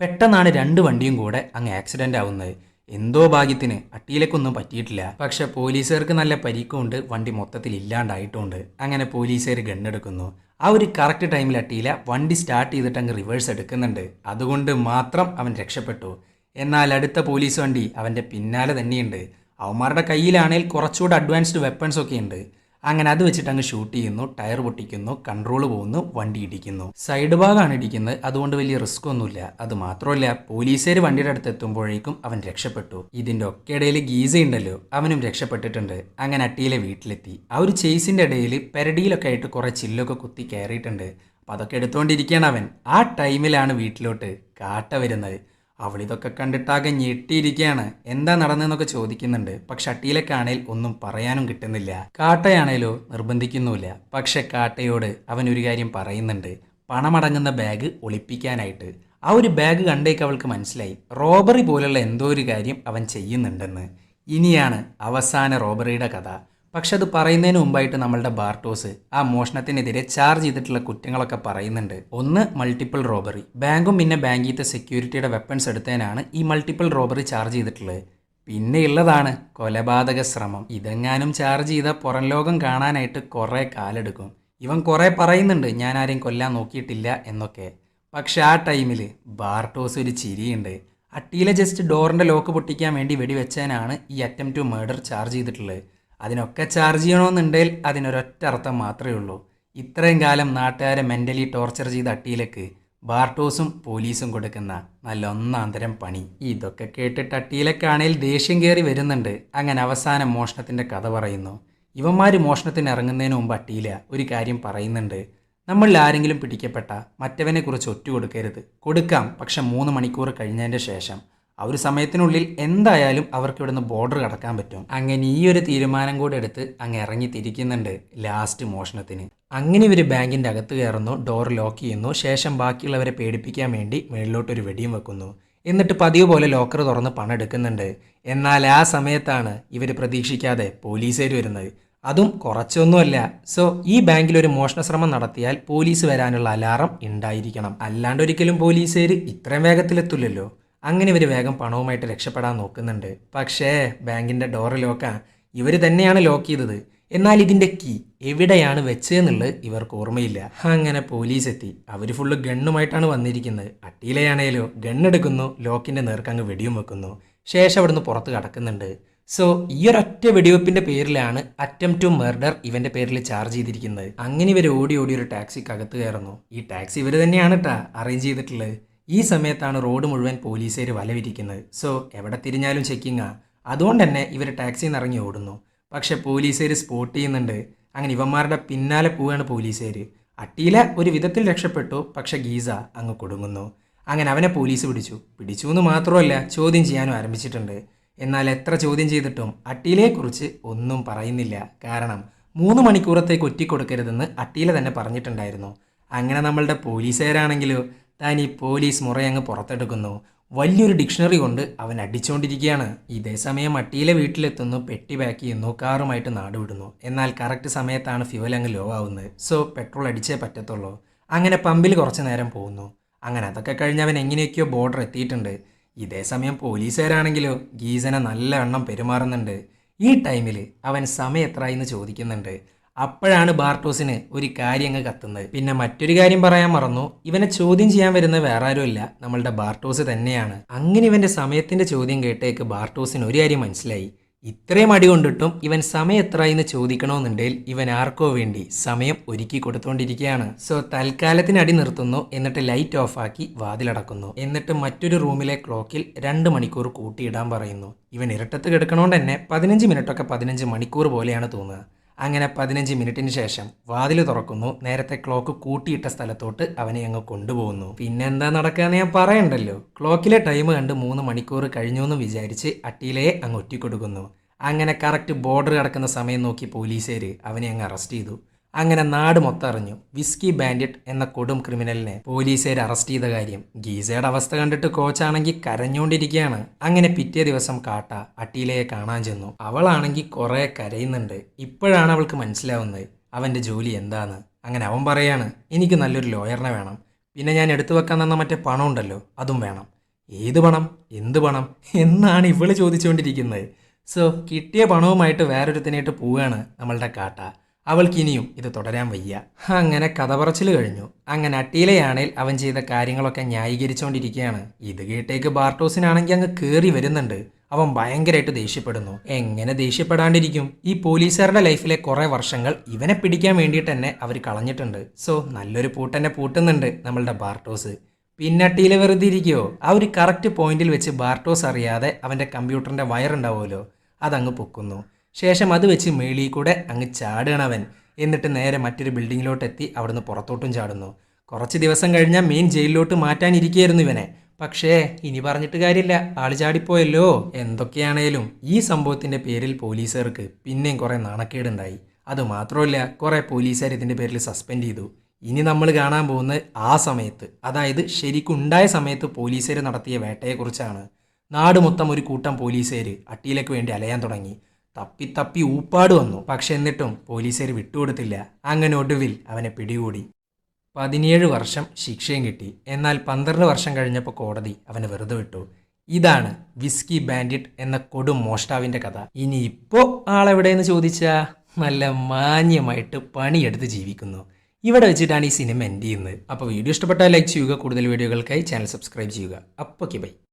പെട്ടെന്നാണ് രണ്ട് വണ്ടിയും കൂടെ അങ്ങ് ആക്സിഡന്റ് ആവുന്നത്. എന്തോ ഭാഗ്യത്തിന് അട്ടിയിലേക്കൊന്നും പറ്റിയിട്ടില്ല. പക്ഷെ പോലീസുകാർക്ക് നല്ല പരിക്കുമുണ്ട് വണ്ടി മൊത്തത്തിൽ ഇല്ലാണ്ടായിട്ടുണ്ട്. അങ്ങനെ പോലീസുകാർ ഗണ്ണെടുക്കുന്നു ആ ഒരു കറക്റ്റ് ടൈമിൽ അട്ടിയില വണ്ടി സ്റ്റാർട്ട് ചെയ്തിട്ട് അങ്ങ് റിവേഴ്സ് എടുക്കുന്നുണ്ട്. അതുകൊണ്ട് മാത്രം അവൻ രക്ഷപ്പെട്ടു. എന്നാൽ അടുത്ത പോലീസ് വണ്ടി അവന്റെ പിന്നാലെ തന്നെയുണ്ട്. അവന്മാരുടെ കയ്യിലാണെങ്കിൽ കുറച്ചുകൂടെ അഡ്വാൻസ്ഡ് വെപ്പൺസ് ഒക്കെ ഉണ്ട് അങ്ങനെ അത് വെച്ചിട്ട് അങ്ങ് ഷൂട്ട് ചെയ്യുന്നു ടയർ പൊട്ടിക്കുന്നു കൺട്രോൾ പോകുന്നു വണ്ടി ഇടിക്കുന്നു. സൈഡ് ഭാഗമാണ് ഇടിക്കുന്നത്. അതുകൊണ്ട് വലിയ റിസ്ക് ഒന്നുമില്ല. അത് മാത്രമല്ല പോലീസുകാർ വണ്ടിയുടെ അടുത്ത് എത്തുമ്പോഴേക്കും അവൻ രക്ഷപ്പെട്ടു. ഇതിന്റെ ഒക്കെ ഇടയിൽ ഗീസ ഉണ്ടല്ലോ അവനും രക്ഷപ്പെട്ടിട്ടുണ്ട്. അങ്ങനെ അട്ടിയിലെ വീട്ടിലെത്തി. ആ ഒരു ചേസിന്റെ ഇടയിൽ പെരടിയിലൊക്കെ ആയിട്ട് കുറെ ചില്ലൊക്കെ കുത്തി കയറിയിട്ടുണ്ട്. അപ്പോൾ അതൊക്കെ എടുത്തുകൊണ്ടിരിക്കുകയാണ് അവൻ. ആ ടൈമിലാണ് വീട്ടിലോട്ട് കാട്ട വരുന്നത്. അവളിതൊക്കെ കണ്ടിട്ടാകെ ഞെട്ടിയിരിക്കുകയാണ് എന്താ നടന്നതെന്നൊക്കെ ചോദിക്കുന്നുണ്ട്. പക്ഷെ അട്ടിയിലേക്കാണേൽ ഒന്നും പറയാനും കിട്ടുന്നില്ല. കാട്ടയാണേലോ നിർബന്ധിക്കുന്നുമില്ല. പക്ഷെ കാട്ടയോട് അവൻ ഒരു കാര്യം പറയുന്നുണ്ട്. പണമടങ്ങുന്ന ബാഗ് ഒളിപ്പിക്കാനായിട്ട്. ആ ഒരു ബാഗ് കണ്ടേക്ക് അവൾക്ക് മനസ്സിലായി. റോബറി പോലുള്ള എന്തോ ഒരു കാര്യം അവൻ ചെയ്യുന്നുണ്ടെന്ന്. ഇനിയാണ് അവസാന റോബറിയുടെ കഥ. പക്ഷെ അത് പറയുന്നതിന് മുമ്പായിട്ട് നമ്മളുടെ ബാർട്ടോസ് ആ മോഷണത്തിനെതിരെ ചാർജ് ചെയ്തിട്ടുള്ള കുറ്റങ്ങളൊക്കെ പറയുന്നുണ്ട്. ഒന്ന് മൾട്ടിപ്പിൾ റോബറി ബാങ്കും പിന്നെ ബാങ്കിത്തെ സെക്യൂരിറ്റിയുടെ വെപ്പൺസ് എടുത്തതിനാണ് ഈ മൾട്ടിപ്പിൾ റോബറി ചാർജ് ചെയ്തിട്ടുള്ളത്. പിന്നെ ഉള്ളതാണ് കൊലപാതക ശ്രമം. ഇതെങ്ങാനും ചാർജ് ചെയ്ത പുറം ലോകം കാണാനായിട്ട് കുറേ കാലെടുക്കും. ഇവൻ കുറേ പറയുന്നുണ്ട് ഞാൻ ആരെയും കൊല്ലാൻ നോക്കിയിട്ടില്ല എന്നൊക്കെ. പക്ഷെ ആ ടൈമിൽ ബാർട്ടോസ് ഒരു ചിരിയുണ്ട്. അട്ടിയിലെ ജസ്റ്റ് ഡോറിന്റെ ലോക്ക് പൊട്ടിക്കാൻ വേണ്ടി വെടിവെച്ചതിനാണ് ഈ അറ്റംപ്റ്റ് ടു മേർഡർ ചാർജ് ചെയ്തിട്ടുള്ളത്. അതിനൊക്കെ ചാർജ് ചെയ്യണമെന്നുണ്ടെങ്കിൽ അതിനൊരൊറ്റ അർത്ഥം മാത്രമേ ഉള്ളൂ. ഇത്രയും കാലം നാട്ടുകാരെ മെന്റലി ടോർച്ചർ ചെയ്ത അട്ടിയിലേക്ക് ബാർട്ടോസും പോലീസും കൊടുക്കുന്ന നല്ല ഒന്നാന്തരം പണി. ഇതൊക്കെ കേട്ടിട്ട് അട്ടിയിലേക്കാണേൽ ദേഷ്യം കയറി വരുന്നുണ്ട്. അങ്ങനെ അവസാനം മോഷണത്തിന്റെ കഥ പറയുന്നു. ഇവന്മാർ മോഷണത്തിന് ഇറങ്ങുന്നതിന് മുമ്പ് അട്ടിയില ഒരു കാര്യം പറയുന്നുണ്ട്. നമ്മളിൽ ആരെങ്കിലും പിടിക്കപ്പെട്ട മറ്റവനെക്കുറിച്ച് ഒറ്റ കൊടുക്കരുത്. കൊടുക്കാം പക്ഷെ മൂന്ന് മണിക്കൂർ കഴിഞ്ഞതിന്റെ ശേഷം. ആ ഒരു സമയത്തിനുള്ളിൽ എന്തായാലും അവർക്ക് ഇവിടുന്ന് ബോർഡർ കടക്കാൻ പറ്റും. അങ്ങനെ ഈ ഒരു തീരുമാനം കൂടെ എടുത്ത് അങ്ങ് ഇറങ്ങി തിരിക്കുന്നുണ്ട് ലാസ്റ്റ് മോഷണത്തിന്. അങ്ങനെ ഇവർ ബാങ്കിന്റെ അകത്ത് കയറുന്നു ഡോർ ലോക്ക് ചെയ്യുന്നു ശേഷം ബാക്കിയുള്ളവരെ പേടിപ്പിക്കാൻ വേണ്ടി മേളിലോട്ടൊരു വെടിയും വെക്കുന്നു. എന്നിട്ട് പതിവ് പോലെ ലോക്കർ തുറന്ന് പണം എടുക്കുന്നുണ്ട്. എന്നാൽ ആ സമയത്താണ് ഇവർ പ്രതീക്ഷിക്കാതെ പോലീസുകാർ വരുന്നത്. അതും കുറച്ചൊന്നുമല്ല. സോ ഈ ബാങ്കിൽ ഒരു മോഷണ ശ്രമം നടത്തിയാൽ പോലീസ് വരാനുള്ള അലാറം ഉണ്ടായിരിക്കണം. അല്ലാണ്ട് ഒരിക്കലും പോലീസുകാർ ഇത്രയും വേഗത്തിലെത്തില്ലല്ലോ അങ്ങനെ ഇവർ വേഗം പണവുമായിട്ട് രക്ഷപ്പെടാൻ നോക്കുന്നുണ്ട്. പക്ഷേ ബാങ്കിന്റെ ഡോറ് ലോക്കാ ഇവർ തന്നെയാണ് ലോക്ക് ചെയ്തത്. എന്നാൽ ഇതിന്റെ കീ എവിടെയാണ് വെച്ചതെന്നുള്ളത് ഇവർക്ക് ഓർമ്മയില്ല. അങ്ങനെ പോലീസ് എത്തി. അവർ ഫുള്ള് ഗണ്ണുമായിട്ടാണ് വന്നിരിക്കുന്നത്. അട്ടിയിലെയാണേലോ ഗണ്ണെടുക്കുന്നു ലോക്കിന്റെ നേർക്കങ്ങ് വെടിയും വെക്കുന്നു. ശേഷം അവിടുന്ന് പുറത്ത് കടക്കുന്നുണ്ട്. സോ ഈ ഒരൊറ്റ വെടിവെപ്പിന്റെ പേരിലാണ് അറ്റം ടു മർഡർ ഇവന്റെ പേരിൽ ചാർജ് ചെയ്തിരിക്കുന്നത്. അങ്ങനെ ഇവർ ഓടി ഓടി ഒരു ടാക്സിക്ക് അകത്ത് കയറുന്നു. ഈ ടാക്സി ഇവർ തന്നെയാണ് കേട്ടാ അറേഞ്ച് ചെയ്തിട്ടുള്ളത്. ഈ സമയത്താണ് റോഡ് മുഴുവൻ പോലീസുകാർ വലവിരിക്കുന്നത്. സോ എവിടെ തിരിഞ്ഞാലും ചെക്കിങ്ങാണ് അതുകൊണ്ട് തന്നെ ഇവർ ടാക്സിയിൽ നിന്ന് ഇറങ്ങി ഓടുന്നു. പക്ഷേ പോലീസുകാർ സ്പോട്ട് ചെയ്യുന്നുണ്ട്. അങ്ങനെ ഇവന്മാരുടെ പിന്നാലെ പോവുകയാണ് പോലീസുകാർ അട്ടിയില ഒരു വിധത്തിൽ രക്ഷപ്പെട്ടു പക്ഷേ ഗീസ അങ്ങ് കൊടുങ്ങുന്നു. അങ്ങനെ അവനെ പോലീസ് പിടിച്ചു. പിടിച്ചു എന്ന് മാത്രമല്ല ചോദ്യം ചെയ്യാനും ആരംഭിച്ചിട്ടുണ്ട്. എന്നാൽ എത്ര ചോദ്യം ചെയ്തിട്ടും അട്ടിയിലെക്കുറിച്ച് ഒന്നും പറയുന്നില്ല. കാരണം മൂന്ന് മണിക്കൂറത്തേക്ക് ഒറ്റിക്കൊടുക്കരുതെന്ന് അട്ടിയില തന്നെ പറഞ്ഞിട്ടുണ്ടായിരുന്നു. അങ്ങനെ നമ്മളുടെ പോലീസുകാരാണെങ്കിലോ താൻ ഈ പോലീസ് മുറയങ്ങ് പുറത്തെടുക്കുന്നു. വലിയൊരു ഡിക്ഷണറി കൊണ്ട് അവൻ അടിച്ചുകൊണ്ടിരിക്കുകയാണ് ഇതേ സമയം അട്ടിയിലെ വീട്ടിലെത്തുന്നു. പെട്ടി പാക്ക് ചെയ്യുന്നു കാറുമായിട്ട് നാട് വിടുന്നു. എന്നാൽ കറക്റ്റ് സമയത്താണ് ഫ്യൂവൽ അങ്ങ് ലോ ആവുന്നത്. സോ പെട്രോൾ അടിച്ചേ പറ്റത്തുള്ളൂ. അങ്ങനെ പമ്പിൽ കുറച്ച് നേരം പോകുന്നു. അങ്ങനെ അതൊക്കെ കഴിഞ്ഞ് അവൻ എങ്ങനെയൊക്കെയോ ബോർഡർ എത്തിയിട്ടുണ്ട്. ഇതേ സമയം പോലീസുകാരാണെങ്കിലോ ഗീസനെ നല്ല എണ്ണം പെരുമാറുന്നുണ്ട്. ഈ ടൈമിൽ അവൻ സമയം എത്രയെന്ന് ചോദിക്കുന്നുണ്ട്. അപ്പോഴാണ് ബാർട്ടോസിന് ഒരു കാര്യം അങ്ങ് കത്തുന്നത്. പിന്നെ മറ്റൊരു കാര്യം പറയാൻ മറന്നു. ഇവനെ ചോദ്യം ചെയ്യാൻ വരുന്ന വേറെ ആരുമില്ല നമ്മളുടെ ബാർട്ടോസ് തന്നെയാണ്. അങ്ങനെ ഇവന്റെ സമയത്തിന്റെ ചോദ്യം കേട്ടേക്ക് ബാർട്ടോസിന് ഒരു കാര്യം മനസ്സിലായി. ഇത്രയും അടി കൊണ്ടിട്ടും ഇവൻ സമയം എത്രയെന്ന് ചോദിക്കണമെന്നുണ്ടെങ്കിൽ ഇവൻ ആർക്കോ വേണ്ടി സമയം ഒരുക്കി കൊടുത്തുകൊണ്ടിരിക്കുകയാണ് സോ തൽക്കാലത്തിന് അടി നിർത്തുന്നു. എന്നിട്ട് ലൈറ്റ് ഓഫ് ഓഫാക്കി വാതിലടക്കുന്നു. എന്നിട്ട് മറ്റൊരു റൂമിലെ ക്ലോക്കിൽ രണ്ട് മണിക്കൂർ കൂട്ടിയിടാൻ പറയുന്നു. ഇവൻ ഇരട്ടത്ത് കിടക്കണോണ്ട് തന്നെ പതിനഞ്ച് മിനിറ്റൊക്കെ പതിനഞ്ച് മണിക്കൂർ പോലെയാണ് തോന്നുക. അങ്ങനെ പതിനഞ്ച് മിനിറ്റിന് ശേഷം വാതിൽ തുറക്കുന്നു. നേരത്തെ ക്ലോക്ക് കൂട്ടിയിട്ട സ്ഥലത്തോട്ട് അവനെ അങ്ങ് കൊണ്ടുപോകുന്നു. പിന്നെ എന്താ നടക്കാന്ന് ഞാൻ പറയണ്ടല്ലോ. ക്ലോക്കിലെ ടൈം കണ്ട് മൂന്ന് മണിക്കൂർ കഴിഞ്ഞു എന്ന് വിചാരിച്ച് അട്ടിയിലെ അങ്ങ് ഒറ്റിക്കൊടുക്കുന്നു. അങ്ങനെ കറക്റ്റ് ബോർഡർ കിടക്കുന്ന സമയം നോക്കി പോലീസുകാർ അവനെ അങ്ങ് അറസ്റ്റ് ചെയ്തു. അങ്ങനെ നാട് മൊത്തറിഞ്ഞു വിസ്കി ബാൻഡിറ്റ് എന്ന കൊടും ക്രിമിനലിനെ പോലീസുകാർ അറസ്റ്റ് ചെയ്ത കാര്യം ഗീസയുടെ അവസ്ഥ കണ്ടിട്ട് കോച്ചാണെങ്കിൽ കരഞ്ഞുകൊണ്ടിരിക്കുകയാണ് അങ്ങനെ പിറ്റേ ദിവസം കാട്ട അട്ടീലയെ കാണാൻ ചെന്നു. അവളാണെങ്കിൽ കുറെ കരയുന്നുണ്ട്. ഇപ്പോഴാണ് അവൾക്ക് മനസ്സിലാവുന്നത് അവന്റെ ജോലി എന്താന്ന്. അങ്ങനെ അവൻ പറയാണ് എനിക്ക് നല്ലൊരു ലോയറിനെ വേണം. പിന്നെ ഞാൻ എടുത്തു വെക്കാൻ തന്ന മറ്റേ പണം ഉണ്ടല്ലോ അതും വേണം. ഏത് പണം? എന്ത് പണം? എന്നാണ് ഇവൾ ചോദിച്ചുകൊണ്ടിരിക്കുന്നത് സോ കിട്ടിയ പണവുമായിട്ട് വേറൊരുത്തിനായിട്ട് പോവുകയാണ് നമ്മളുടെ കാട്ട. അവൾക്ക് ഇനിയും ഇത് തുടരാൻ വയ്യ. അങ്ങനെ കഥ പറച്ചിൽ കഴിഞ്ഞു. അങ്ങനെ അട്ടിയിലെയാണേൽ അവൻ ചെയ്ത കാര്യങ്ങളൊക്കെ ന്യായീകരിച്ചുകൊണ്ടിരിക്കുകയാണ് ഇത് കേട്ടേക്ക് ബാർട്ടോസിനാണെങ്കിൽ അങ്ങ് കയറി വരുന്നുണ്ട്. അവൻ ഭയങ്കരമായിട്ട് ദേഷ്യപ്പെടുന്നു. എങ്ങനെ ദേഷ്യപ്പെടാണ്ടിരിക്കും? ഈ പോലീസുകാരുടെ ലൈഫിലെ കുറേ വർഷങ്ങൾ ഇവനെ പിടിക്കാൻ വേണ്ടിയിട്ട് തന്നെ അവർ കളഞ്ഞിട്ടുണ്ട്. സോ നല്ലൊരു പൂട്ടന്നെ പൂട്ടുന്നുണ്ട് നമ്മളുടെ ബാർട്ടോസ്. പിന്നെ പിന്നട്ടിയിൽ വെറുതെ ഇരിക്കുവോ? ആ ഒരു കറക്റ്റ് പോയിന്റിൽ വെച്ച് ബാർട്ടോസ് അറിയാതെ അവന്റെ കമ്പ്യൂട്ടറിന്റെ വയറുണ്ടാവുമല്ലോ? അതങ്ങ് പൊക്കുന്നു. ശേഷം അത് വെച്ച് മേളിൽ കൂടെ അങ്ങ് ചാടുകയാണ് അവൻ. എന്നിട്ട് നേരെ മറ്റൊരു ബിൽഡിങ്ങിലോട്ട് എത്തി അവിടുന്ന് പുറത്തോട്ടും ചാടുന്നു. കുറച്ച് ദിവസം കഴിഞ്ഞാൽ മെയിൻ ജയിലിലോട്ട് മാറ്റാനിരിക്കുകയായിരുന്നു ഇവനെ. പക്ഷേ ഇനി പറഞ്ഞിട്ട് കാര്യമില്ല. ആൾ ചാടിപ്പോയല്ലോ. എന്തൊക്കെയാണേലും. ഈ സംഭവത്തിന്റെ പേരിൽ പോലീസുകാർക്ക് പിന്നെയും കുറേ നാണക്കേടുണ്ടായി. അത് മാത്രമല്ല കുറെ പോലീസുകാർ ഇതിന്റെ പേരിൽ സസ്പെൻഡ് ചെയ്തു. ഇനി നമ്മൾ കാണാൻ പോകുന്ന ആ സമയത്ത്. അതായത് ശരിക്കുണ്ടായ സമയത്ത് പോലീസുകാർ നടത്തിയ വേട്ടയെക്കുറിച്ചാണ്. നാട് മൊത്തം ഒരു കൂട്ടം പോലീസുകാർ അട്ടിയിലേക്ക് വേണ്ടി അലയാൻ തുടങ്ങി. തപ്പി തപ്പി ഊപ്പാട് വന്നു. പക്ഷെ എന്നിട്ടും പോലീസുകാർ വിട്ടുകൊടുത്തില്ല. അങ്ങനെ ഒടുവിൽ അവനെ പിടികൂടി. പതിനേഴ് വർഷം ശിക്ഷയും കിട്ടി. എന്നാൽ പന്ത്രണ്ട് വർഷം കഴിഞ്ഞപ്പോൾ കോടതി അവനെ വെറുതെ വിട്ടു. ഇതാണ് വിസ്കി ബാൻഡിറ്റ് എന്ന കൊടും മോഷ്ടാവിന്റെ കഥ. ഇനി ഇപ്പോൾ ആളെവിടെയെന്ന് ചോദിച്ചാൽ നല്ല മാന്യമായിട്ട് പണിയെടുത്ത് ജീവിക്കുന്നു. ഇവിടെ വെച്ചിട്ടാണ് ഈ സിനിമ എൻഡ് ചെയ്യുന്നത്. അപ്പോൾ വീഡിയോ ഇഷ്ടപ്പെട്ടാൽ ലൈക്ക് ചെയ്യുക. കൂടുതൽ വീഡിയോകൾക്കായി ചാനൽ സബ്സ്ക്രൈബ് ചെയ്യുക. അപ്പോൾ ബൈ.